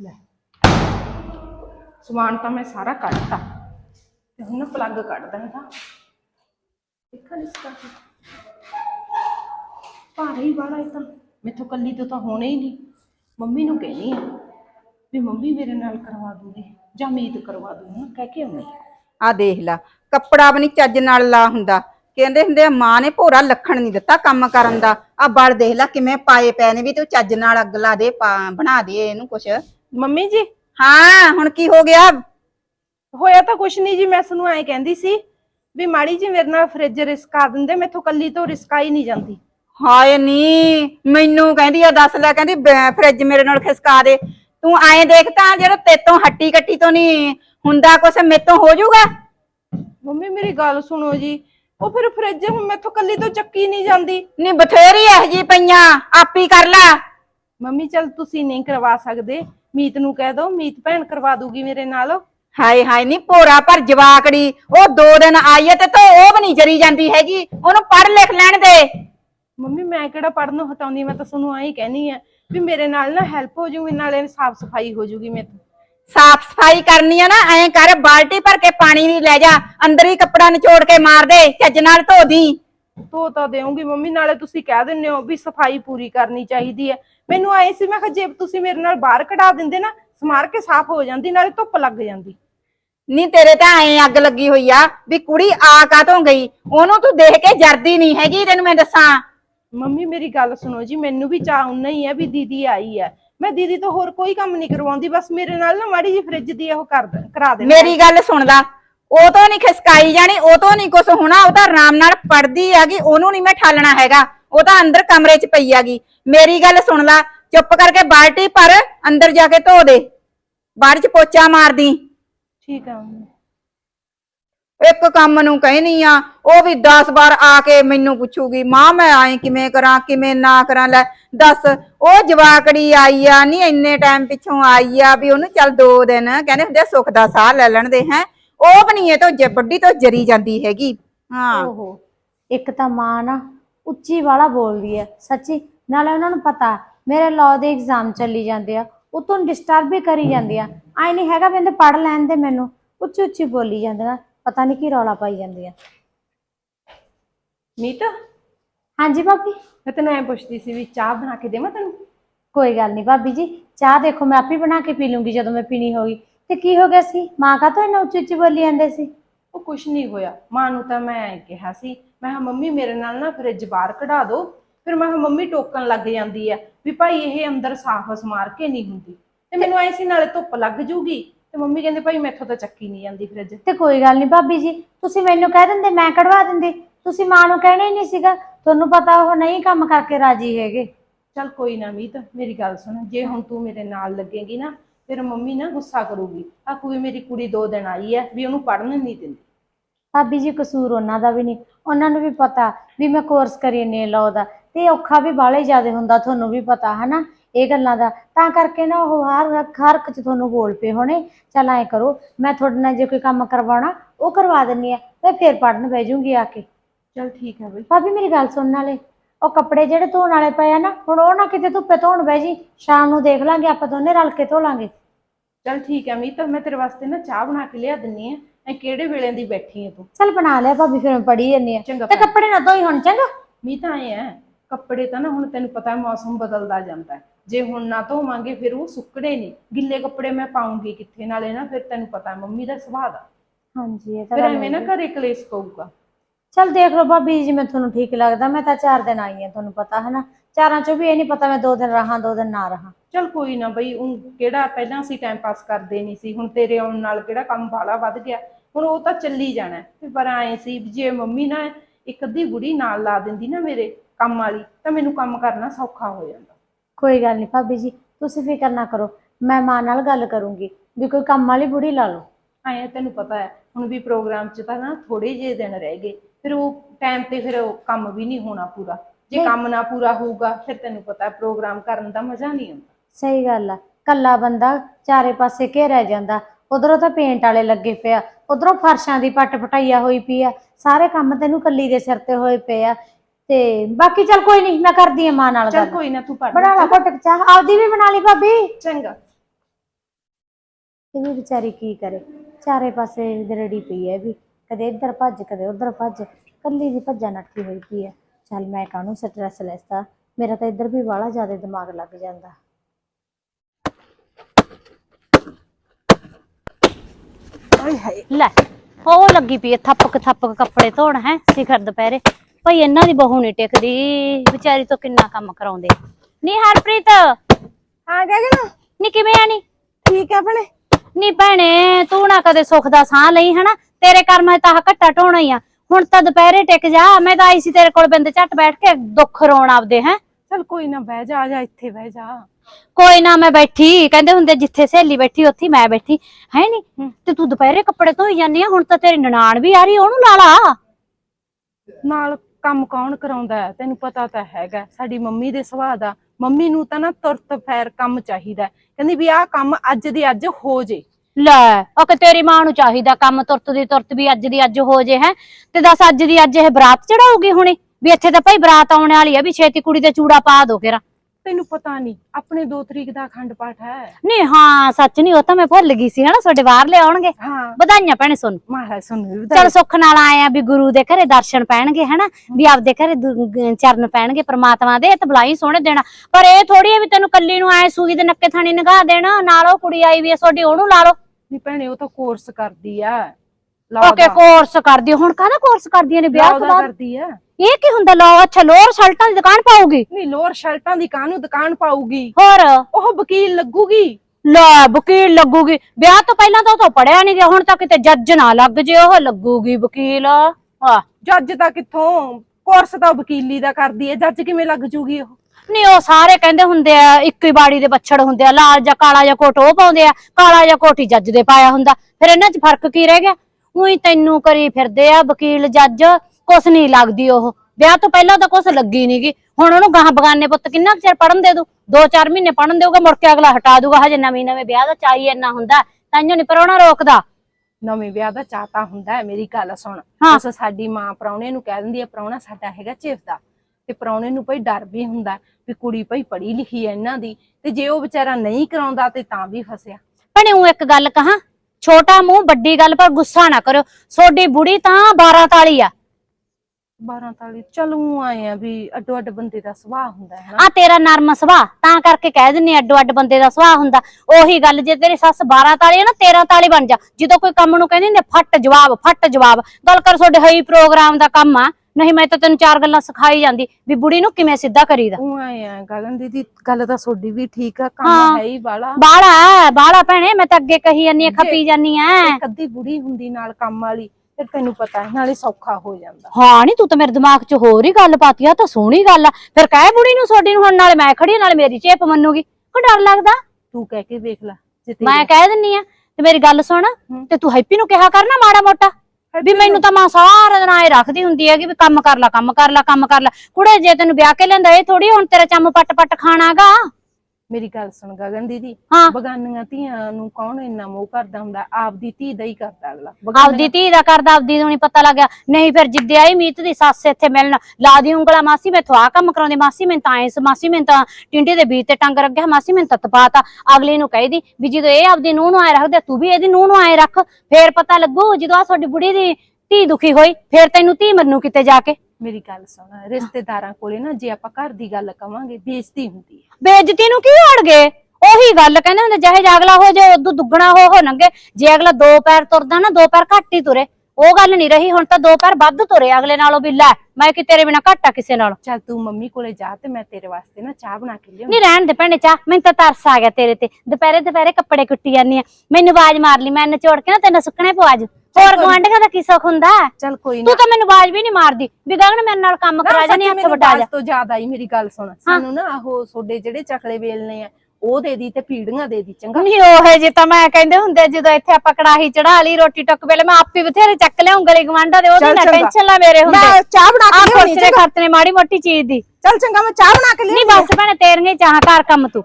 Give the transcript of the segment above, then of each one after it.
ਲੈ। ਸਮਾਨ ਤਾਂ ਮੈਂ ਸਾਰਾ ਕੱਢਤਾ। ਤੇ ਹੁਣ ਪਲੱਗ ਕੱਢਦਾ ਇਹਦਾ। ਦੇਖਾਂ ਇਸ ਦਾ। ਭਾਰੇ ਹੀ ਵਾਲਾ ਇਹ ਤਾਂ। ਮੈਥੋਂ ਕੱਲੀ ਤੋਂ ਤਾਂ ਹੋਣਾ ਹੀ ਨਹੀਂ। ਮੰਮੀ ਨੂੰ ਕਹਿਣੀ ਆ ਵੀ ਮੰਮੀ ਮੇਰੇ ਨਾਲ ਕਰਵਾ ਦੂਗੀ ਜਾਂ ਮੀਤ ਕਰਵਾ ਦੂਗੀ। ਨਾ ਕਹਿ ਕੇ ਆਉਣੀ ਆ। ਦੇਖ ਲਾ, ਕੱਪੜਾ ਵੀ ਨੀ ਚੱਜ ਨਾਲ ਲਾ ਹੁੰਦਾ। ਕਹਿੰਦੇ ਹੁੰਦੇ ਆ, ਮਾਂ ਨੇ ਭੋਰਾ ਲੱਖਣ ਨਹੀਂ ਦਿੱਤਾ ਕੰਮ ਕਰਨ ਦਾ। ਆ ਬਲ ਦੇਖ ਲਾ ਕਿਵੇਂ ਪਾਏ ਪੈ ਨੇ ਵੀ ਤੂੰ ਚੱਜ ਨਾਲ ਅੱਗ ਲਾ ਦੇ, ਪਾ- ਬਣਾ ਦੇ ਇਹਨੂੰ ਕੁਛ। ਮੰਮੀ ਜੀ? ਹਾਂ ਹੁਣ ਕੀ ਹੋ ਗਿਆ? ਹੋਇਆ ਤਾਂ ਕੁਛ ਨਹੀਂ ਜੀ ਮੈਂ ਤੁਹਾਨੂੰ ਐਂ ਕਹਿੰਦੀ ਸੀ ਵੀ ਮਾੜੀ ਜੀ ਮੇਰੇ ਨਾਲ ਫ੍ਰਿਜ ਰਿਸਕਾ ਦਿੰਦੇ ਮੈਥੋਂ ਕੱਲੀ ਤੋਂ ਰਿਸਕਾਈ ਨਹੀਂ ਜਾਂਦੀ। ਹਾਏ ਨੀ ਮੈਨੂੰ ਕਹਿੰਦੀ ਆ ਦੱਸ ਲੈ ਕਹਿੰਦੀ ਬੈ- ਫਰਿੱਜ ਮੇਰੇ ਨਾਲ ਖਿਸਕਾ ਦੇ। ਤੂੰ ਐਂ ਦੇਖ ਤਾਂ ਜਿਹੜਾ ਤੇਤੋਂ ਹੱਟੀ ਕੱਟੀ ਤੋਂ ਨਹੀਂ ਹੁੰਦਾ ਕੁਛ ਮੇਤੋਂ ਹੋ ਜਾਊਗਾ? ਮੰਮੀ ਮੇਰੀ ਗੱਲ ਸੁਣੋ ਜੀ ਉਹ ਫਿਰ ਫ੍ਰਿਜ ਹੁਣ ਮੈਥੋਂ ਕੱਲੀ ਤੋਂ ਚੱਕੀ ਨਹੀਂ ਜਾਂਦੀ। ਨੀ ਬਥੇਰੀ ਇਹ ਜੀ ਪਈਆਂ ਆਪੀ ਕਰ ਲੈ। ਮੰਮੀ ਚਲ ਤੁਸੀਂ ਨਹੀਂ ਕਰਵਾ ਸਕਦੇ। ਮੀਤ ਨੂੰ ਕਹਿ ਦਿਓ ਮੀਤ ਭੈਣ ਕਰਵਾ ਦੂਗੀ ਮੇਰੇ ਨਾਲ। ਹਾਏ ਹਾਏ ਨੀ ਭੋਰਾ ਪਰ ਜਵਾਕੜੀ ਉਹ ਦੋ ਦਿਨ ਆਈ ਐ ਤੇ ਤੋ ਉਹ ਵੀ ਨਹੀਂ ਜਰੀ ਜਾਂਦੀ ਹੈਗੀ ਉਹਨੂੰ ਪੜ੍ਹ ਲਿਖ ਲੈਣ ਦੇ। ਮੰਮੀ ਮੈਂ ਕਿਹੜਾ ਪੜਨ ਨੂੰ ਹਟਾਉਂਦੀ ਮੈਂ ਤਾਂ ਤੁਹਾਨੂੰ ਐਂ ਕਹਿਨੀ ਆ ਵੀ ਮੇਰੇ ਨਾਲ ਨਾ ਹੈਲਪ ਹੋ ਜੂਗੀ ਨਾਲੇ ਸਾਫ਼ ਸਫ਼ਾਈ ਹੋ ਜੂਗੀ ਮੇਰੇ ਤੋਂ। ਸਾਫ਼ ਸਫ਼ਾਈ ਕਰਨੀ ਆ ਨਾ ਐਂ ਕਰ ਬਾਲਟੀ ਭਰ ਕੇ ਪਾਣੀ ਦੀ ਲੈ ਜਾ ਅੰਦਰ ਹੀ ਕੱਪੜਾ ਨਿਚੋੜ ਕੇ ਮਾਰ ਦੇ ਚੱਜ ਨਾਲ ਧੋ ਦੀ। ਧੋ ਤਾਂ ਦੇਉਂਗੀ ਮੰਮੀ ਨਾਲੇ ਤੁਸੀਂ ਕਹਿ ਦਿੰਦੇ ਹੋ ਵੀ ਸਫ਼ਾਈ ਪੂਰੀ ਕਰਨੀ ਚਾਹੀਦੀ ਹੈ। ਮੈਨੂੰ ਆਏ ਸੀ ਮੈਂ ਕਿਹਾ ਜੇ ਤੁਸੀਂ ਮੇਰੇ ਨਾਲ ਬਾਹਰ ਕਢਾ ਦਿੰਦੇ ਨਾ ਸਮਾਰ ਕੇ ਸਾਫ਼ ਹੋ ਜਾਂਦੀ ਨਾਲੇ ਧੁੱਪ ਲੱਗ ਜਾਂਦੀ। ਨੀ ਤੇਰੇ ਤਾਂ ਐਂ ਅੱਗ ਲੱਗੀ ਹੋਈ ਆ ਵੀ ਕੁੜੀ ਆ ਕਾਤੋਂ ਗਈ? ਉਹਨੂੰ ਤੂੰ ਦੇਖ ਕੇ ਜਰਦੀ ਨਹੀਂ ਹੈਗੀ ਤੈਨੂੰ ਮੈਂ ਦੱਸਾਂ। ਮੰਮੀ ਮੇਰੀ ਗੱਲ ਸੁਣੋ ਜੀ ਮੈਨੂੰ ਵੀ ਚਾਹ ਉਨਾ ਹੀ ਹੈ ਵੀ ਦੀਦੀ ਆਈ ਹੈ। ਮੈਂ ਦੀਦੀ ਤੋਂ ਹੋਰ ਕੋਈ ਕੰਮ ਨਹੀਂ ਕਰਵਾਉਂਦੀ ਬਸ ਮੇਰੇ ਨਾਲ ਨਾ ਮਾੜੀ ਜੀ ਫ੍ਰਿਜ ਦੀ ਉਹ ਕਰ ਦੇ- ਕਰਾ ਦੇ ਮੇਰੀ ਗੱਲ ਸੁਣ ਲਾ। ਉਹ ਤੋਂ ਨਹੀਂ ਖਿਸਕਾਈ ਜਾਣੀ ਉਹ ਤੋਂ ਨਹੀਂ ਕੁਝ ਹੋਣਾ ਉਹ ਤਾਂ ਆਰਾਮ ਨਾਲ ਪੜਦੀ ਹੈਗੀ ਉਹਨੂੰ ਨਹੀਂ ਮੈਂ ਠਾਲਣਾ ਹੈਗਾ ਉਹ ਤਾਂ ਅੰਦਰ ਕਮਰੇ 'ਚ ਪਈ ਹੈਗੀ। ਮੇਰੀ ਗੱਲ ਸੁਣ ਲਾ ਚੁੱਪ ਕਰਕੇ ਬਾਲਟੀ ਭਰ ਅੰਦਰ ਜਾ ਕੇ ਧੋ ਦੇ। ਬਾਹਰ 'ਚ ਪੋਚਾ ਮਾਰਦੀ। ਠੀਕ ਮੰਮੀ। ਇੱਕ ਕੰਮ ਨੂੰ ਕਹਿਨੀ ਆ ਉਹ ਵੀ 10 ਵਾਰ ਆ ਕੇ ਮੈਨੂੰ ਪੁੱਛੂਗੀ ਮਾਂ ਮੈਂ ਆਏ ਕਿਵੇਂ ਕਰਾਂ ਕਿਵੇਂ ਨਾ ਕਰਾਂ? ਲੈ ਦੱਸ ਉਹ ਜਵਾਕੜੀ ਆਈ ਆ ਨਹੀਂ ਇੰਨੇ ਟਾਈਮ ਪਿੱਛੋਂ ਆਈ ਆ ਵੀ ਉਹਨੂੰ ਚੱਲ ਦੋ ਦਿਨ ਕਹਿੰਦੇ ਹੁੰਦੇ ਆ ਸੁੱਖ ਦਾ ਸਾਹ ਲੈ ਲੈਣ ਦੇ ਹੈ। ਉਹ ਬਣੀਏ ਤੋਂ ਜ- ਵੱਡੀ ਤੋਂ ਜਰੀ ਜਾਂਦੀ ਹੈਗੀ। ਹਾਂ। ਓਹੋ ਇੱਕ ਤਾਂ ਮਾਂ ਨਾ ਉੱਚੀ ਵਾਲਾ ਬੋਲਦੀ ਹੈ ਸੱਚੀ। ਨਾਲੇ ਉਹਨਾਂ ਨੂੰ ਪਤਾ ਮੇਰੇ ਲਾਅ ਦੇ ਐਗਜ਼ਾਮ ਚੱਲੀ ਜਾਂਦੇ ਆ ਉਤੋਂ ਡਿਸਟਰਬ ਵੀ ਕਰੀ ਜਾਂਦੀ ਆ। ਆਈ ਨਹੀਂ ਹੈਗਾ ਇਹਦੇ ਪੜ ਲੈਣ ਦੇ ਮੈਨੂੰ ਉੱਚੀ ਉੱਚੀ ਬੋਲੀ ਜਾਂਦੇ ਨਾ ਪਤਾ ਨਹੀਂ ਕੀ ਰੌਲਾ ਪਾਈ ਜਾਂਦੀ ਆ। ਮੀਤ? ਹਾਂਜੀ ਭਾਬੀ? ਮੈਂ ਤੈਨੂੰ ਐ ਪੁੱਛਦੀ ਸੀ ਵੀ ਚਾਹ ਬਣਾ ਕੇ ਦੇਵਾਂ ਤੈਨੂੰ? ਕੋਈ ਗੱਲ ਨਹੀਂ ਭਾਬੀ ਜੀ ਚਾਹ ਦੇਖੋ ਮੈਂ ਆਪੇ ਬਣਾ ਕੇ ਪੀ ਲੂੰਗੀ ਜਦੋਂ ਮੈਂ ਪੀਣੀ ਹੋਈ ਤੇ ਕੀ ਹੋ ਗਿਆ ਸੀ? ਮਾਂ ਕਾ ਤਾਂ ਇੰਨਾ ਉੱਚੀ ਉੱਚੀ ਬੋਲੀ ਜਾਂਦੇ ਸੀ? ਉਹ ਕੁਛ ਨਹੀਂ ਹੋਇਆ। ਮਾਂ ਨੂੰ ਤਾਂ ਮੈਂ ਕਿਹਾ ਸੀ ਮੈਂ ਕਿਹਾ ਮੰਮੀ ਮੇਰੇ ਨਾਲ ਨਾ ਫ੍ਰਿਜ ਬਾਹਰ ਕਢਾ ਦਿਓ। ਫਿਰ ਮੈਂ ਕਿਹਾ ਮੰਮੀ ਟੋਕਣ ਲੱਗ ਜਾਂਦੀ ਆ ਵੀ ਭਾਈ ਇਹ ਅੰਦਰ ਸਾਫ਼ ਸਮਾਰ ਕੇ ਨਹੀਂ ਹੁੰਦੀ। ਤੇ ਮੈਨੂੰ ਐ ਸੀ ਨਾਲੇ ਧੁੱਪ ਲੱਗ ਜੂਗੀ। ਤੇ ਮੰਮੀ ਕਹਿੰਦੇ ਭਾਈ ਮੈਥੋਂ ਤਾਂ ਚੱਕੀ ਨਹੀਂ ਜਾਂਦੀ ਫ੍ਰਿਜ। ਤੇ ਕੋਈ ਗੱਲ ਨਹੀਂ ਭਾਬੀ ਜੀ ਤੁਸੀਂ ਮੈਨੂੰ ਕਹਿ ਦਿੰਦੇ ਮੈਂ ਕਢਵਾ ਦਿੰਦੀ। ਤੁਸੀਂ ਮਾਂ ਨੂੰ ਕਹਿਣਾ ਹੀ ਨਹੀਂ ਸੀਗਾ। ਤੁਹਾਨੂੰ ਪਤਾ ਉਹ ਨਹੀਂ ਕੰਮ ਕਰਕੇ ਰਾਜੀ ਹੈਗੇ। ਚੱਲ ਕੋਈ ਨਾ ਮੀਤ ਮੇਰੀ ਗੱਲ ਸੁਣ। ਜੇ ਹੁਣ ਤੂੰ ਮੇਰੇ ਨਾਲ ਲੱਗੇਗੀ ਨਾ ਫਿਰ ਮੰਮੀ ਨਾ ਗੁੱਸਾ ਕਰੂਗੀ। ਆਖੂਗੀ ਮੇਰੀ ਕੁੜੀ ਦੋ ਦਿਨ ਆਈ ਹੈ ਵੀ ਉਹਨੂੰ ਪੜਨ ਨਹੀਂ ਦਿੰਦੀ। ਭਾਬੀ ਜੀ ਕਸੂਰ ਉਹਨਾਂ ਦਾ ਵੀ ਨਹੀਂ ਉਹਨਾਂ ਨੂੰ ਵੀ ਪਤਾ ਵੀ ਮੈਂ ਕੋਰਸ ਕਰੀ ਨੇ ਲਾਅ ਦਾ। ਤੇ ਔਖਾ ਵੀ ਬਾਹਲਾ ਹੀ ਜ਼ਿਆਦਾ ਹੁੰਦਾ ਤੁਹਾਨੂੰ ਵੀ ਪਤਾ ਹਨਾ? ਇਹ ਗੱਲਾਂ ਦਾ। ਤਾਂ ਕਰਕੇ ਨਾ ਉਹ ਹਰ ਹਰ ਇੱਕ ਚ ਤੁਹਾਨੂੰ ਬੋਲ ਪਏ ਹੋਣੇ। ਚੱਲ ਐ ਕਰੋ ਮੈਂ ਤੁਹਾਡੇ ਨਾਲ ਜੇ ਕੋਈ ਕੰਮ ਕਰਵਾਉਣਾ ਉਹ ਕਰਵਾ ਦਿੰਨੀ ਆ ਤੇ ਫਿਰ ਪੜਨ ਬਹਿ ਆ ਕੇ। ਚੱਲ ਠੀਕ ਹੈ ਬਈ। ਭਾਬੀ ਮੇਰੀ ਗੱਲ ਸੁਣਨ ਵਾਲੇ। ਉਹ ਕੱਪੜੇ ਜਿਹੜੇ ਧੋਣ ਵਾਲੇ ਪਏ ਆ ਨਾ ਹੁਣ ਉਹ ਨਾ ਕਿਤੇ ਧੁੱਪੇ ਧੋਣ ਬਹਿ ਜੀ ਸ਼ਾਮ ਨੂੰ ਦੇਖ ਲਾਂਗੇ ਆਪਾਂ ਦੋਨੇ ਰਲ ਕੇ ਧੋ ਲਾਂਗੇ। ਚੱਲ ਠੀਕ ਹੈ ਮੀਤ ਮੈਂ ਤੇਰੇ ਵਾਸਤੇ ਨਾ ਚਾਹ ਬਣਾ ਕੇ ਲਿਆ ਦਿੰਨੀ ਆ। ਐ ਕਿਹੜੇ ਵੇਲੇ ਦੀ ਬੈਠੀ ਹੈ ਤੂੰ? ਚੱਲ ਬਣਾ ਲਿਆ ਭਾਬੀ ਫਿਰ ਮੈਂ ਪੜੀ ਜੰਨੀ ਆ। ਚੰਗਾ ਤੇ। ਕੱਪੜੇ ਨਾ ਧੋਈ ਹੁਣ ਚੰਗਾ? ਮੀਂਹ ਤਾਂ ਐ ਹੈ ਕੱਪੜੇ ਤਾਂ ਨਾ ਹੁਣ ਤੈਨੂੰ ਪਤਾ ਹੈ ਮੌਸਮ ਬਦਲਦਾ ਜਾਂਦਾ ਹੈ। ਜੇ ਹੁਣ ਨਾ ਧੋਵਾਂਗੇ ਫਿਰ ਉਹ ਸੁੱਕਣੇ ਨਹੀਂ। ਗਿੱਲੇ ਕੱਪੜੇ ਮੈਂ ਪਾਉਂਗੀ ਕਿੱਥੇ? ਨਾਲੇ ਨਾ ਫਿਰ ਤੈਨੂੰ ਪਤਾ ਹੈ ਮੰਮੀ ਦਾ ਸੁਭਾਅ ਦਾ। ਹਾਂਜੀ ਇਹ ਤਾਂ ਫਿਰ ਗੱਲ ਐਵੇਂ ਨਾ ਹੈਗੀ। ਘਰੇ ਕਲੇਸ਼ ਪਊਗਾ। ਚੱਲ ਦੇਖ ਲਓ ਭਾਬੀ ਜਿਵੇਂ ਤੁਹਾਨੂੰ ਠੀਕ ਲੱਗਦਾ ਮੈਂ ਤਾਂ ਚਾਰ ਦਿਨ ਆਈ ਆ ਤੁਹਾਨੂੰ ਪਤਾ ਹੈ ਨਾ। ਚਾਰਾਂ ਚੋਂ ਵੀ ਇਹ ਨਹੀਂ ਪਤਾ ਮੈਂ ਦੋ ਦਿਨ ਰਹਾ ਦੋ ਦਿਨ ਨਾ ਰਹਾ। ਚੱਲ ਕੋਈ ਨਾ ਬਈ ਉਹ ਕਿਹੜਾ ਪਹਿਲਾਂ ਅਸੀਂ ਟਾਈਮ ਪਾਸ ਕਰਦੇ ਨਹੀਂ ਸੀ ਹੁਣ ਤੇਰੇ ਆਉਣ ਨਾਲ ਕਿਹੜਾ ਕੰਮ ਬਾਲਾ ਵੱਧ ਗਿਆ। ਹੁਣ ਉਹ ਤਾਂ ਚੱਲੀ ਜਾਣਾ। ਤੇ ਪਰ ਐ ਸੀ ਜੇ ਮੰਮੀ ਨਾ ਇੱਕ ਅੱਧੀ ਬੁੜੀ ਨਾਲ ਲਾ ਦਿੰਦੀ ਨਾ ਮੇਰੇ ਕੰਮ ਵਾਲੀ ਤਾਂ ਮੈਨੂੰ ਕੰਮ ਕਰਨਾ ਸੌਖਾ ਹੋ ਜਾਂਦਾ। ਕੋਈ ਗੱਲ ਨਹੀਂ ਭਾਬੀ ਜੀ ਤੁਸੀਂ ਫਿਕਰ ਨਾ ਕਰੋ ਮੈਂ ਮਾਂ ਨਾਲ ਗੱਲ ਕਰੂੰਗੀ ਵੀ ਕੋਈ ਕੰਮ ਵਾਲੀ ਬੁੜੀ ਲਾ ਲਓ। ਐਂ ਤੈਨੂੰ ਪਤਾ ਹੈ ਹੁਣ ਵੀ ਪ੍ਰੋਗਰਾਮ 'ਚ ਤਾਂ ਨਾ ਥੋੜੇ ਜਿਹੇ ਦਿਨ ਰਹਿ ਗਏ। ਫਿਰ ਉਹ ਟਾਈਮ ਤੇ ਫਿਰ ਉਹ ਕੰਮ ਵੀ ਨਹੀਂ ਹੋਣਾ ਪੂਰਾ। ਜੇ। ਕੰਮ ਨਾ ਪੂਰਾ ਹੋਊਗਾ ਫਿਰ ਤੈਨੂੰ ਪਤਾ ਪ੍ਰੋਗਰਾਮ ਕਰਨ ਦਾ ਮਜ਼ਾ ਨਹੀਂ ਆਉਂਦਾ। ਸਹੀ ਗੱਲ ਆ। ਕੱਲਾ ਬੰਦਾ ਚਾਰੇ ਪਾਸੇ ਘੇਰਿਆ ਜਾਂਦਾ। ਉਧਰੋਂ ਤਾਂ ਪੇਂਟ ਵਾਲੇ ਲੱਗੇ ਪਿਆ ਉਧਰੋਂ ਫਰਸ਼ਾਂ ਦੀ ਪੱਟ ਪਟਾਈਆ ਹੋਈ ਪਈ ਆ। ਸਾਰੇ ਕੰਮ ਤੈਨੂੰ ਕੱਲੀ ਦੇ ਸਿਰ ਤੇ ਹੋਏ ਪਏ ਆ। ਤੇ ਬਾਕੀ ਚੱਲ ਕੋਈ ਨਹੀਂ ਮੈਂ ਕਰਦੀ ਆ ਮਾਂ ਨਾਲ ਚੱਲ ਗੱਲ। ਕੋਈ ਨਾ ਤੂੰ ਪੜ ਬਣਾ ਲਾ ਘੁੱਟ ਚਾਹ। ਆਪਦੀ ਵੀ ਬਣਾ ਲਈ ਭਾਬੀ। ਚੰਗਾ। ਇਹ ਵੀ ਵਿਚਾਰੀ ਕੀ ਕਰੇ। ਚਾਰੇ ਪਾਸੇ ਦਰੜੀ ਪਈ ਹੈ ਵੀ। ਕਦੇ ਇੱਧਰ ਭੱਜ ਕਦੇ ਉੱਧਰ ਭੱਜ ਕੱਲੀ ਦੀ ਭੱਜਾ ਨੱਠੀ ਹੋਈ ਪਈ ਹੈ। ਚੱਲ ਮੈਂ ਕਾਹਨੂੰ ਸਟ੍ਰੈਸ ਲੈਸਤਾ ਮੇਰਾ ਤਾਂ ਇੱਧਰ ਵੀ ਬਾਹਲਾ ਜ਼ਿਆਦਾ ਦਿਮਾਗ ਲੱਗ ਜਾਂਦਾ। ਆਏ ਹਾਏ। ਲੈ ਉਹ ਲੱਗੀ ਪਈ ਥੱਪਕ ਥੱਪਕ ਕੱਪੜੇ ਧੋਣ ਹੈ ਸਿਖਰ ਦੁਪਹਿਰੇ। ਭਈ ਇਹਨਾਂ ਦੀ ਬਹੂ ਨਹੀਂ ਟਿਕਦੀ ਵਿਚਾਰੀ ਤੋਂ ਕਿੰਨਾ ਕੰਮ ਕਰਾਉਂਦੇ। ਨੀ ਹਰਪ੍ਰੀਤ ਆ ਗਗਨ ਨੀ ਕਿਵੇਂ ਆ ਨੀ? ਠੀਕ ਆ ਭਣੇ। ਨੀ ਭੈਣੇ ਤੂੰ ਨਾ ਕਦੇ ਸੁੱਖ ਦਾ ਸਾਹ ਲਈ ਹਨਾ? ਤੇਰੇ ਕਰਮਾਂ 'ਚ ਤਾਂ ਆਹ ਘੱਟਾ ਢੋਣਾ ਹੀ ਆ। ਹੁਣ ਤਾਂ ਦੁਪਹਿਰੇ ਟਿਕ ਜਾ ਮੈਂ ਤਾਂ ਆਈ ਸੀ ਤੇਰੇ ਕੋਲ ਬਿੰਦ ਝੱਟ ਬੈਠ ਕੇ ਦੁੱਖ ਰੋਣ ਆਪਦੇ ਹੈ। ਚਲ ਕੋਈ ਨਾ ਬਹਿ ਜਾ ਆ ਜਾ ਇੱਥੇ ਬਹਿ ਜਾ। ਕੋਈ ਨਾ ਮੈਂ ਬੈਠੀ ਕਹਿੰਦੇ ਹੁੰਦੇ ਜਿੱਥੇ ਸਹੇਲੀ ਬੈਠੀ ਉੱਥੇ ਹੀ ਮੈਂ ਬੈਠੀ। ਹੈ ਨੀ? ਤੇ ਤੂੰ ਦੁਪਹਿਰੇ ਕੱਪੜੇ ਧੋਈ ਜਾਂਦੀ ਆ ਹੁਣ ਤਾਂ ਤੇਰੀ ਨਨਾਣ ਵੀ ਆ ਰਹੀ ਉਹਨੂੰ ਲਾ ਲਾ। ਨਾਲ ਕੰਮ ਕੌਣ ਕਰਾਉਂਦਾ ਹੈ? ਤੈਨੂੰ ਪਤਾ ਤਾਂ ਹੈਗਾ ਸਾਡੀ ਮੰਮੀ ਦੇ ਸੁਭਾਅ ਦਾ। ਮੰਮੀ ਨੂੰ ਤਾਂ ਨਾ ਤੁਰਤ ਫੈਰ ਕੰਮ ਚਾਹੀਦਾ ਹੈ। ਕਹਿੰਦੀ ਵੀ ਆਹ ਕੰਮ ਅੱਜ ਦੀ ਅੱਜ ਹੋ ਜੇ। ਲੈ ਉਹ ਕਿ ਤੇਰੀ ਮਾਂ ਨੂੰ ਚਾਹੀਦਾ ਕੰਮ ਤੁਰਤ ਦੀ ਤੁਰਤ ਵੀ ਅੱਜ ਦੀ ਅੱਜ ਹੋ ਜੇ ਹੈ? ਤੇ ਦੱਸ ਅੱਜ ਦੀ ਅੱਜ ਇਹ ਬਰਾਤ ਚੜਾਉਗੀ ਹੁਣੇ? ਵੀ ਇੱਥੇ ਤਾਂ ਭਾਈ ਬਰਾਤ ਆਉਣ ਵਾਲੀ ਆ ਵੀ ਛੇਤੀ ਕੁੜੀ ਦੇ ਚੂੜਾ ਪਾ ਦੋ ਕਿਰਾ ਤੈਨੂੰ ਪਤਾ ਨਹੀਂ ਆਪਣੇ 2 ਤਰੀਕ ਦਾ ਅਖੰਡ ਪਾਠ ਹੈ। ਨਹੀਂ ਹਾਂ ਸੱਚ ਨਹੀਂ ਉਹ ਤਾਂ ਮੈਂ ਭੁੱਲ ਗਈ ਸੀ ਹਨਾ? ਤੁਹਾਡੇ ਬਾਹਰ ਲੈ ਆਉਣਗੇ। ਹਾਂ। ਵਧਾਈਆਂ ਭੈਣੇ ਸੁਣ ਮਾਹਾ ਸੁਣ ਚਲ ਸੁੱਖ ਨਾਲ ਆਏ ਆ ਵੀ ਗੁਰੂ ਦੇ ਘਰੇ ਦਰਸ਼ਨ ਪੈਣਗੇ ਹਨਾ? ਵੀ ਆਪਦੇ ਘਰੇ ਦੁ- ਚਰਨ ਪੈਣਗੇ ਪ੍ਰਮਾਤਮਾ ਦੇ ਇਹ ਤਾਂ ਬਲਾਈ ਸੋਹਣੇ ਦੇਣਾ ਪਰ ਇਹ ਥੋੜੀ ਹੈ ਵੀ ਤੈਨੂੰ ਕੱਲੀ ਨੂੰ ਆਏ ਸੂਗੀ ਦੇ ਨੱਕੇ ਥਾਣੀ ਨਿਗਾਹ ਦੇਣਾ ਨਾਲ ਉਹ ਕੁੜੀ ਆਈ ਵੀ ਆ ਤੁਹਾਡੀ ਉਹਨੂੰ ਲਾ ਲਓ। ਨਹੀਂ ਭੈਣੇ ਉਹ ਤਾਂ ਕੋਰਸ ਕਰਦੀ ਆ। ਓਕੇ ਕੋਰਸ ਕਰਦੀ। ਹੁਣ ਕਾਹਦਾ ਕੋਰਸ ਕਰਦੀਆਂ ਨੇ ਵਿਆਹ ਤੋਂ ਦਾ ਬਾਅਦ? ਕਰਦੀ ਆ। ਇਹ ਕੀ ਹੁੰਦਾ ਲੋ ਅੱਛਾ ਲੋਰ ਸ਼ਰਟਾਂ ਦੀ ਦੁਕਾਨ ਪਾਉਗੀ ਨਹੀਂ ਲੋਅਰ ਸ਼ਰਟਾਂ ਦੀ ਕਾਹਨੂੰ ਦੁਕਾਨ ਪਾਊਗੀ? ਹੋਰ? ਉਹ ਵਕੀਲ ਲੱਗੂਗੀ। ਲੈ ਵਕੀਲ ਲੱਗੂਗੀ। ਵਿਆਹ ਤੋਂ ਪਹਿਲਾਂ ਤਾਂ ਉਹ ਤਾਂ ਪੜਿਆ ਨਹੀਂ ਗਿਆ ਹੁਣ ਤਾਂ ਕਿਤੇ ਜੱਜ ਨਾ ਲੱਗ ਜੇ ਉਹ ਲੱਗੂਗੀ ਵਕੀਲ। ਆ ਜੱਜ ਤਾਂ ਕਿੱਥੋਂ? ਕੋਰਸ ਤਾਂ ਵਕੀਲੀ ਦਾ ਕਰਦੀ ਹੈ ਜੱਜ ਕਿਵੇਂ ਲੱਗ ਜੂਗੀ ਉਹ? ਨਹੀਂ ਉਹ ਸਾਰੇ ਕਹਿੰਦੇ ਹੁੰਦੇ ਆ ਇੱਕ ਹੀ ਬਾੜੀ ਦੇ ਬੱਛੜ ਹੁੰਦੇ ਆ ਲਾਲ ਜਾਂ ਕਾਲਾ ਜਾਂ ਕੋਟ ਉਹ ਪਾਉਂਦੇ ਆ ਕਾਲਾ ਜਾਂ ਕੋਟੀ ਜੱਜ ਦੇ ਪਾਇਆ ਹੁੰਦਾ। ਫਿਰ ਇਹਨਾਂ 'ਚ ਫ਼ਰਕ ਕੀ ਰਹਿ ਗਿਆ? ਉਹੀ ਤੈਨੂੰ ਕਰੀ ਫਿਰਦੇ ਆ ਵਕੀਲ ਜੱਜ ਕੁਛ ਨਹੀਂ ਲੱਗਦੀ ਉਹ। ਵਿਆਹ ਤੋਂ ਪਹਿਲਾਂ ਤਾਂ ਕੁਛ ਲੱਗੀ ਨਹੀਂਗੀ ਹੁਣ ਉਹਨੂੰ ਗਾਹਾਂ ਬਗਾਨੇ ਪੁੱਤ ਕਿੰਨਾ ਚਿਰ ਪੜਨ ਦੇ ਦੂ ਦੋ ਚਾਰ ਮਹੀਨੇ ਪੜਨ ਦੇਊਗਾ ਮੁੜ ਕੇ ਅਗਲਾ ਹਟਾ ਦੂਗਾ ਹਜੇ ਨਵੀਂ ਨਵੇਂ ਵਿਆਹ ਦਾ ਚਾਈ ਇੰਨਾ ਹੁੰਦਾ ਤਾਂਿਓ ਨਹੀਂ ਪਰੋਣਾ ਰੋਕਦਾ। ਨਵੇਂ ਵਿਆਹ ਦਾ ਚਾਹਤਾ ਹੁੰਦਾ ਹੈ ਮੇਰੀ ਗੱਲ ਸੁਣ। ਉਸ ਸਾਡੀ ਮਾਂ ਪ੍ਰਾਹੁਣੇ ਨੂੰ ਕਹਿ ਦਿੰਦੀ ਹੈ ਪ੍ਰਾਹੁਣਾ ਸਾਡਾ ਹੈਗਾ ਚਿਫਦਾ ਤੇ ਪ੍ਰਾਹੁਣੇ ਨੂੰ ਭਈ ਡਰ ਵੀ ਹੁੰਦਾ ਵੀ ਕੁੜੀ ਭਈ ਪੜ੍ਹੀ ਲਿਖੀ ਹੈ ਇਹਨਾਂ ਦੀ ਤੇ ਜੇ ਉਹ ਵਿਚਾਰਾ ਨਹੀਂ ਕਰਾਉਂਦਾ ਤੇ ਤਾਂ ਵੀ ਫਸਿਆ। ਭਣੇ ਉਹ ਇੱਕ ਗੱਲ ਕਹਾਂ ਛੋਟਾ ਮੂੰਹ ਵੱਡੀ ਗੱਲ ਪਰ ਗੁੱਸਾ ਨਾ ਕਰਿਓ ਸੋਡੀ ਬੁੜੀ ਤਾਂ 12 ਤਾਲੀ ਆ। 12 ਤਾਲੀ ਚਲੂ ਆਏ ਆ ਵੀ ਅੱਡੋ ਅੱਡ ਬੰਦੇ ਦਾ ਸੁਭਾਅ ਹੁੰਦਾ ਹੈ ਨਾ। ਆ ਤੇਰਾ ਨਰਮ ਸੁਭਾਅ ਤਾਂ ਕਰਕੇ ਕਹਿ ਦਿੰਨੀ ਅੱਡੋ ਅੱਡ ਬੰਦੇ ਦਾ ਸੁਭਾਅ ਹੁੰਦਾ। ਉਹੀ ਗੱਲ ਜੇ ਤੇਰੀ ਸੱਸ 12 ਤਾਲੀ ਆ ਨਾ 13 ਤਾਲੀ ਬਣ ਜਾ। ਜਦੋਂ ਕੋਈ ਕੰਮ ਨੂੰ ਕਹਿੰਦੀ ਨੇ ਫੱਟ ਜਵਾਬ ਫੱਟ ਜਵਾਬ। ਗੱਲ ਕਰ ਤੁਹਾਡੇ ਹਈ ਪ੍ਰੋਗਰਾਮ ਦਾ ਕੰਮ ਆ। ਨਹੀਂ ਮੈਂ ਤਾਂ ਤੈਨੂੰ ਚਾਰ ਗੱਲਾਂ ਸਿਖਾਈ ਜਾਂਦੀ ਵੀ ਬੁੜੀ ਨੂੰ ਕਿਵੇਂ ਸਿੱਧਾ ਕਰੀਦਾ। ਉਹ ਆਏ ਆ ਗਗਨ ਦੀਦੀ ਗੱਲ ਤਾਂ ਤੁਹਾਡੀ ਵੀ ਠੀਕ ਆ। ਕੰਮ ਹੈ। ਹੀ ਬਾਲਾ ਬਾਲਾ ਬਾਲਾ ਭੈਣੇ ਮੈਂ ਤਾਂ ਅੱਗੇ ਕਹੀ ਜਾਨੀ ਆ ਖਪੀ ਜਾਨੀ ਆ ਅੱਧੀ ਬੁੜੀ ਹੁੰਦੀ ਨਾਲ ਕੰਮ ਵਾਲੀ ਫਿਰ ਤੈਨੂੰ ਪਤਾ ਹੈ ਨਾਲੇ ਸੌਖਾ ਹੋ ਜਾਂਦਾ। ਹਾਂ ਨਹੀਂ ਤੂੰ ਤਾਂ ਮੇਰੇ ਦਿਮਾਗ 'ਚ ਹੋਰ ਹੀ ਗੱਲ ਪਾਤੀ ਆ ਤਾਂ ਸੋਹਣੀ ਗੱਲ ਆ। ਫਿਰ ਕਹਿ ਬੁੜੀ ਨੂੰ ਤੁਹਾਡੀ ਨੂੰ ਹੁਣ ਨਾਲੇ ਮੈਂ ਖੜੀ ਨਾਲੇ ਮੇਰੀ ਚੇਪ ਮੰਨੂਗੀ। ਕੋ ਡਰ ਲੱਗਦਾ? ਤੂੰ ਕਹਿ ਕੇ ਵੇਖ ਲੈ ਮੈਂ ਕਹਿ ਦਿੰਨੀ ਆ ਤੇ ਮੇਰੀ ਗੱਲ ਸੁਣ ਤੇ ਤੂੰ ਹੈਪੀ ਨੂੰ ਕਿਹਾ ਕਰ ਨਾ ਮਾੜਾ ਮੋਟਾ। ਵੀ ਮੈਨੂੰ ਤਾਂ ਮਾਂ ਸਾਰਾ ਦਿਨ ਆਏ ਰੱਖਦੀ ਹੁੰਦੀ ਹੈਗੀ ਵੀ ਕੰਮ ਕਰ ਲੈ ਕੰਮ ਕਰ ਲੈ ਕੰਮ ਕਰ ਲੈ। ਕੁੜੇ ਜੇ ਤੈਨੂੰ ਵਿਆਹ ਕੇ ਲੈਂਦਾ ਇਹ ਥੋੜੀ ਹੁਣ ਤੇਰਾ ਚੰਮ ਪੱਟ ਪੱਟ ਖਾਣਾਗਾ। ਮੇਰੀ ਗੱਲ ਸੁਣ ਗਗਨ ਦੀਦੀ। ਹਾਂ। ਬਗਾਨੀਆਂ ਧੀਆਂ ਨੂੰ ਕੌਣ ਇੰਨਾ ਮੋਹ ਕਰਦਾ ਹੁੰਦਾ? ਆਪਦੀ ਧੀ ਦਾ ਹੀ ਕਰਦਾ ਅਗਲਾ। ਆਪਦੀ ਧੀ ਦਾ ਕਰਦਾ ਆਪਦੀ ਨੂੰ ਨਹੀਂ ਪਤਾ ਲੱਗਿਆ। ਨਹੀਂ ਫਿਰ ਜਿੱਦੇ ਆਈ ਮੀਤ ਦੀ ਸੱਸ ਇੱਥੇ ਮਿਲਣ ਲਾ ਦੀ ਉਂਗਲਾ ਮਾਸੀ ਮੈਂ ਆ ਕੰਮ ਕਰਾਉਂਦੀ ਮਾਸੀ ਮੈਂ ਤਾਂ ਐਸ ਮਾਸੀ ਮੈਂ ਤਾਂ ਟਿੰਡੇ ਦੇ ਬੀਜ ਤੇ ਟੰਗ ਰੱਖਿਆ ਮਾਸੀ ਮੈਂ ਤਾਂ ਤਪਾਤਾ। ਅਗਲੀ ਨੂੰ ਕਹਿਦੀ ਵੀ ਜਦੋਂ ਇਹ ਆਪਦੀ ਨੂੰਹ ਨੂੰ ਆਏ ਰੱਖਦੇ ਤੂੰ ਵੀ ਇਹਦੀ ਨੂੰਹ ਨੂੰ ਆਏ ਰੱਖ। ਫੇਰ ਪਤਾ ਲੱਗੂ ਜਦੋਂ ਆ ਤੁਹਾਡੀ ਬੁੜੀ ਦੀ ਧੀ ਦੁਖੀ ਹੋਈ ਫੇਰ ਤੈਨੂੰ ਧੀ ਮੰਨੂ ਕਿਤੇ ਜਾ ਕੇ। ਮੇਰੀ ਗੱਲ ਸੁਣ ਰਿਸ਼ਤੇਦਾਰਾਂ ਕੋਲੇ ਨਾ ਜੇ ਆਪਾਂ ਘਰ ਦੀ ਗੱਲ ਕਵਾਂਗੇ ਬੇਇੱਜ਼ਤੀ ਹੁੰਦੀ ਹੈ। ਬੇਇੱਜ਼ਤੀ ਨੂੰ ਕੀ ਹੋੜ ਗਏ? ਉਹੀ ਗੱਲ ਕਹਿੰਦੇ ਹੁੰਦੇ ਜਿਹੇ ਜਿਹਾ ਅਗਲਾ ਹੋ ਜਾਏ ਉਦੋਂ ਦੁੱਗਣਾ ਹੋ ਹੋ ਨੰਗੇ ਜੇ ਅਗਲਾ ਦੋ ਪੈਰ ਤੁਰਦਾ ਨਾ ਦੋ ਪੈਰ ਘੱਟ ਹੀ ਤੁਰੇ। ਉਹ ਗੱਲ ਨਹੀਂ ਰਹੀ ਹੁਣ ਤਾਂ ਦੋ ਪੈਰ ਵੱਧ ਤੁਰੇ ਅਗਲੇ ਨਾਲੋਂ ਵੀ। ਲੈ ਮੈਂ ਕਿ ਤੇਰੇ ਬਿਨਾ ਘੱਟ ਕਿਸੇ ਨਾਲ? ਚੱਲ ਤੂੰ ਮੰਮੀ ਕੋਲੇ ਜਾ ਤੇ ਮੈਂ ਤੇਰੇ ਵਾਸਤੇ ਨਾ ਚਾਹ ਬਣਾ ਕੇ ਲਿਆਉਂ ਨਹੀਂ ਰਹਿਣ ਦੇ ਭੈਣੇ ਚਾਹ। ਮੈਨੂੰ ਤਾਂ ਤਰਸ ਆ ਗਿਆ ਤੇਰੇ ਤੇ। ਦੁਪਹਿਰੇ ਦੁਪਹਿਰੇ ਕੱਪੜੇ ਕੁੱਟੀ ਜਾਂਦੀ ਆ। ਮੈਨੂੰ ਆਵਾਜ਼ ਮਾਰ ਲਈ ਮੈਂ ਨਿਚੋੜ ਕੇ ਨਾ ਤੈਨੂੰ ਸੁੱਕਣੇ ਪਵਾ ਜੂ ਹੋਰ ਗਵਾਂਢੀਆਂ ਦਾ ਕੀ ਸੁੱਖ ਹੁੰਦਾ? ਚੱਲ ਕੋਈ ਨਾ। ਤੂੰ ਤਾਂ ਮੈਨੂੰ ਆਵਾਜ਼ ਵੀ ਨਹੀਂ ਮਾਰਦੀ। ਵੀ ਗਗਨ ਮੇਰੇ ਨਾਲ ਕੰਮ ਕਰਾ ਜਾਨੀ ਹੱਥ ਵਟਾ ਜਾ। ਤੋਂ ਜ਼ਿਆਦਾ ਹੀ ਮੇਰੀ ਗੱਲ ਸੁਣ। ਸਾਨੂੰ ਨਾ ਉਹ ਤੁਹਾਡੇ ਜਿਹੜੇ ਚਕਲੇ ਵੇਲਨੇ ਆ ਉਹ ਦੇ ਦੀ ਤੇ ਪੀੜੀਆਂ ਦੇ ਦੀ ਚੰਗਾ? ਨਹੀਂ ਉਹ ਜੇ ਤਾਂ ਮੈਂ ਕਹਿੰਦੇ ਹੁੰਦੇ ਜਦੋਂ ਇੱਥੇ ਆਪਾਂ ਕੜਾਹੀ ਚੜਾ ਲਈ ਰੋਟੀ ਟੁੱਕ ਵੇਲੇ ਮੈਂ ਆਪੇ ਬਥੇਰੇ ਚੱਕ ਲਿਆਉਂ ਗਲੀ ਗਵਾਂਢਾ ਦੇ ਉਹਦੀ ਚੱਲ ਨਾ ਚੰਗਾ। ਟੈਨਸ਼ਨ ਲੈ ਮੇਰੇ ਹੁੰਦੇ। ਮੈਂ ਚਾਹ ਬਣਾ ਆ ਕੇ ਲਿਆਉਣੀ ਖਰਚੇ ਖਰਚਨੇ ਮਾੜੀ ਮੋਟੀ ਚੀਜ਼ ਦੀ। ਚੱਲ ਚੰਗਾ ਮੈਂ ਚਾਹ ਬਣਾ ਕੇ ਨਹੀਂ ਬਸ ਭੈਣੇ ਤੇਰੀਆਂ ਹੀ ਚਾਹਾਂ ਘਰ ਕੰਮ ਤੂੰ।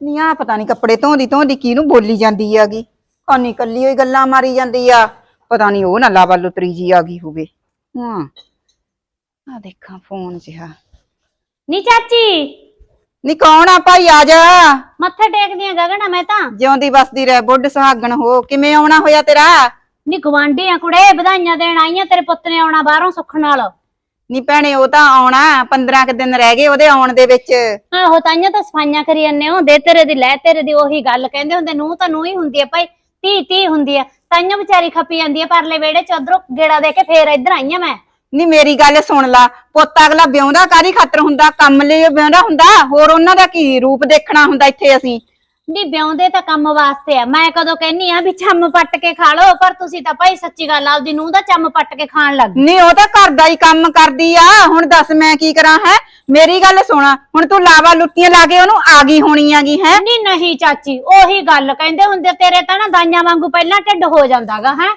ਨੀ ਆ ਪਤਾ ਨਹੀਂ ਕੱਪੜੇ ਧੋਂਦੀ ਧੋਂਦੀ ਕਿਹਨੂੰ ਬੋਲੀ ਜਾਂਦੀ ਆਗੀ ਕਾਨੀ ਕੱਲੀ ਹੋਈ ਗੱਲਾਂ ਮਾਰੀ ਜਾਂਦੀ ਆ। ਪਤਾ ਨਹੀਂ ਉਹ ਨਾ ਲਾਵਾ ਲੁਤਰੀ ਜੀ ਆ ਗਈ ਹੋਵੇ। ਹਾਂ। ਆ ਦੇਖਾਂ ਫੋਨ ਜਿਹਾ। ਨੀ ਚਾਚੀ। ਨੀ ਕੌਣ ਆ ਭਾਈ ਆ ਜਾ। ਮੱਥੇ ਟੇਕਦੀਆਂ ਗਗਨਾ ਮੈਂ ਤਾਂ। ਜਿਉਂਦੀ ਵਸਦੀ ਰਹਿ ਬੁੱਢ ਸੁਹਾਗਣ ਹੋ। ਕਿਵੇਂ ਆਉਣਾ ਹੋਇਆ ਤੇਰਾ? ਨੀ ਗਵਾਂਢੀ ਆ ਕੁੜੇ ਵਧਾਈਆਂ ਦੇਣ ਆਈਆਂ ਤੇਰੇ ਪੁੱਤ ਨੇ ਆਉਣਾ ਬਾਹਰੋਂ ਸੁੱਖ ਨਾਲ। ਨੀ ਭੈਣੇ ਉਹ ਤਾਂ ਆਉਣਾ 15 ਕੁ ਦਿਨ ਰਹਿ ਗਏ ਉਹਦੇ ਆਉਣ ਦੇ ਵਿੱਚ। ਆਹੋ ਤਾਈਆਂ ਤਾਂ ਸਫਾਈਆਂ ਕਰੀ ਜਾਂਦੇ ਹੋ ਦੇ ਤੇਰੇ ਦੀ ਲੈ ਤੇਰੇ ਦੀ ਉਹੀ ਗੱਲ ਕਹਿੰਦੇ ਹੁੰਦੇ ਨੂੰ ਤਾਂ ਨੂੰ ਹੀ ਹੁੰਦੀ ਆ ਭਾਈ। ਧੀ ਧੀ ਹੁੰਦੀ ਆ ਤਾਈਆਂ ਵਿਚਾਰੀ ਖੱਪੀ ਜਾਂਦੀ ਆ ਪਰਲੇ ਵਿਹੜੇ ਚ, ਉਧਰੋਂ ਗੇੜਾ ਦੇ ਕੇ ਫੇਰ ਇੱਧਰ ਆਈ ਆਈਆਂ ਮੈਂ। ਨੀ ਮੇਰੀ ਗੱਲ ਸੁਣ ਲਾ, ਪੁੱਤ ਅਗਲਾ ਵਿਆਹੁੰਦਾ ਕਾਦੀ ਖਾਤਰ ਹੁੰਦਾ, ਕੰਮ ਲਈ ਵਿਆਹੁੰਦਾ ਹੁੰਦਾ, ਹੋਰ ਉਹਨਾਂ ਦਾ ਕੀ ਰੂਪ ਦੇਖਣਾ ਹੁੰਦਾ ਇੱਥੇ ਅਸੀਂ। ਨੀ ਵਿਆਉਂਦੇ ਤਾਂ ਕੰਮ ਵਾਸਤੇ ਆ। ਮੈਂ ਕਦੋਂ ਕਹਿੰਨੀ ਆ ਵੀ ਚੰਮ ਪੱਟ ਕੇ ਖਾ ਲਓ ਪਰ ਤੁਸੀਂ ਤਾਂ ਭਾਈ ਸੱਚੀ ਗੱਲ ਆ ਆਪਦੀ ਨੂੰ ਦਾ ਚੰਮ ਪੱਟ ਕੇ ਖਾਣ ਲੱਗ ਗਏ। ਨੀ ਉਹ ਤਾਂ ਘਰ ਦਾ ਹੀ ਕੰਮ ਕਰਦੀ ਆ। ਹੁਣ ਦੱਸ ਮੈਂ ਕੀ ਕਰਾਂ ਹੈ? ਮੇਰੀ ਗੱਲ ਸੁਣ। ਹੁਣ ਤੂੰ ਲਾਵਾ ਲੁੱਟੀਆਂ ਲਾ ਕੇ ਉਹਨੂੰ ਆ ਗਈ ਹੋਣੀ ਆਗੀ ਹੈ? ਨੀ ਨਹੀਂ ਚਾਚੀ ਉਹੀ ਗੱਲ ਕਹਿੰਦੇ ਹੁੰਦੇ ਤੇਰੇ ਤਾਂ ਨਾ ਦਾਈਆਂ ਵਾਂਗੂ ਪਹਿਲਾਂ ਢਿੱਡ ਹੋ ਜਾਂਦਾਗਾ ਹੈ?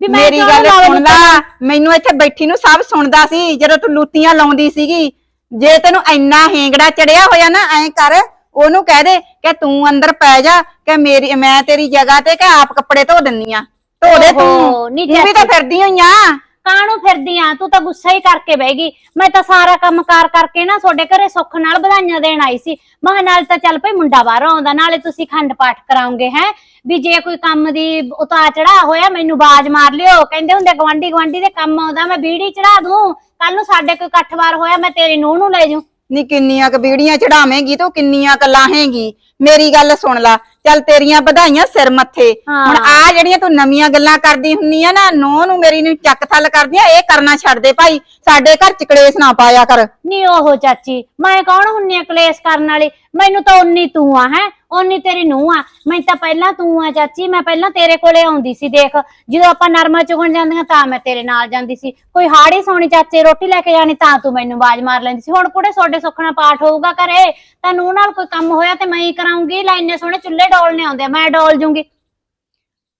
ਵੀ ਮੈਂ ਮੇਰੀ ਕਿਉਂ ਗੱਲ ਲਾਵੇ ਸੁਣ ਲੁੱਟਾਂ? ਲਾ ਮੈਨੂੰ ਇੱਥੇ ਬੈਠੀ ਨੂੰ ਸਭ ਸੁਣਦਾ ਸੀ ਜਦੋਂ ਤੂੰ ਲੁੱਤੀਆਂ ਲਾਉਂਦੀ ਸੀਗੀ। ਜੇ ਤੈਨੂੰ ਇੰਨਾ ਹੇਂਗੜਾ ਚੜਿਆ ਹੋਇਆ ਨਾ ਐਂ ਕਰ। ਉਹਨੂੰ ਕਹਿ ਦੇ ਕਿ ਤੂੰ ਅੰਦਰ ਪੈ ਜਾ ਕਿ ਮੇਰੀ ਮੈਂ ਤੇਰੀ ਜਗ੍ਹਾ ਤੇ ਕਿ ਆਪ ਕੱਪੜੇ ਧੋ ਦਿੰਨੀ ਆ। ਧੋ ਦੇ ਓਹੋ, ਤੂੰ ਨੀ ਤੂੰ ਵੀ ਤਾਂ ਚਾਚੀ। ਫਿਰਦੀ ਹੋਈ ਆ। ਕਾਹਨੂੰ ਫਿਰਦੀ ਆ? ਤੂੰ ਤਾਂ ਗੁੱਸਾ ਹੀ ਕਰਕੇ ਬਹਿ ਗਈ। ਮੈਂ ਤਾਂ ਸਾਰਾ ਕੰਮ ਕਾਰ ਕਰਕੇ ਨਾ ਤੁਹਾਡੇ ਘਰੇ ਸੁੱਖ ਨਾਲ ਵਧਾਈਆਂ ਦੇਣ ਆਈ ਸੀ। ਮਹਾਂ ਨਾਲ ਤਾਂ ਚੱਲ ਭਈ ਮੁੰਡਾ ਬਾਹਰੋਂ ਆਉਂਦਾ ਨਾਲੇ ਤੁਸੀਂ ਖੰਡ ਪਾਠ ਕਰਾਉਂਗੇ ਹੈ? ਵੀ ਜੇ ਕੋਈ ਕੰਮ ਦੀ ਉਤਾਰ ਚੜਾ ਹੋਇਆ ਮੈਨੂੰ ਬਾਜ਼ ਮਾਰ ਲਿਓ। ਕਹਿੰਦੇ ਹੁੰਦੇ ਗਵਾਂਢੀ ਗਵਾਂਢੀ ਦੇ ਕੰਮ ਆਉਂਦਾ ਮੈਂ ਬੀੜੀ ਚੜਾ ਦੂੰ। ਕੱਲ ਨੂੰ ਸਾਡੇ ਕੋਈ ਇਕੱਠਵਾਰ ਹੋਇਆ ਮੈਂ ਤੇਰੀ ਨੂੰਹ ਨੂੰ ਲੈ ਜੂ ਨੀ ਕਿੰਨੀਆਂ ਕ ਬੀੜੀਆਂ ਚੜਾਵੇਂਗੀ ਤੂੰ ਕਿੰਨੀਆਂ ਕ ਲਾਹੇਂਗੀ। ਮੇਰੀ ਗੱਲ ਸੁਣ ਲਾ ਚੱਲ ਤੇਰੀਆਂ ਵਧਾਈਆਂ ਸਿਰ ਮੱਥੇ। ਹੁਣ ਆ ਜਿਹੜੀਆਂ ਤੂੰ ਨਵੀਆਂ ਗੱਲਾਂ ਕਰਦੀ ਹੁੰਨੀ ਆ ਨਾ ਨੋ ਨੂੰ ਮੇਰੀ ਨੂੰ ਚੱਕ ਥੱਲ ਕਰਦੀਆਂ ਇਹ ਕਰਨਾ ਛੱਡ ਦੇ ਭਾਈ। ਸਾਡੇ ਘਰ ਚ ਕਲੇਸ਼ ਨਾ ਪਾਇਆ ਕਰ। ਨੀ ਉਹ ਚਾਚੀ ਮੈਂ ਕੌਣ ਹੁੰਨੀ ਆ ਕਲੇਸ਼ ਕਰਨ ਵਾਲੀ? ਮੈਨੂੰ ਤਾਂ ਉਨੀ ਤੂੰ ਆ ਹੈ? ਉਨੀ ਤੇਰੀ ਨੂੰਹ ਆ। ਮੈਂ ਤਾਂ ਪਹਿਲਾਂ ਤੂੰ ਆ ਚਾਚੀ। ਮੈਂ ਪਹਿਲਾਂ ਤੇਰੇ ਕੋਲੇ ਆਉਂਦੀ ਸੀ ਦੇਖ। ਜਦੋਂ ਆਪਾਂ ਨਰਮਾ ਚੁਗਣ ਜਾਂਦੀਆਂ ਤਾਂ ਮੈਂ ਤੇਰੇ ਨਾਲ ਜਾਂਦੀ ਸੀ। ਕੋਈ ਹਾੜੀ ਸੌਣੀ ਚਾਚੇ ਰੋਟੀ ਲੈ ਕੇ ਜਾਣੀ ਤਾਂ ਤੂੰ ਮੈਨੂੰ ਆਵਾਜ਼ ਮਾਰ ਲੈਂਦੀ ਸੀ। ਹੁਣ ਕੁੜੇ ਤੁਹਾਡੇ ਸੁੱਖਣਾ ਪਾਠ ਹੋਊਗਾ ਘਰੇ। ਤਾਂ ਨੂੰਹ ਨਾਲ ਕੋਈ ਕੰਮ ਹੋਇਆ ਤੇ ਮੈਂ ਹੀ ਕਰਾਉਂਗੀ। ਲੈ ਇੰਨੇ ਸੋਹਣੇ ਚੁੱਲ੍ਹੇ ਡੋਲਨੇ ਆਉਂਦੇ ਆ, ਮੈਂ ਡੋਲ ਜੂੰਗੀ।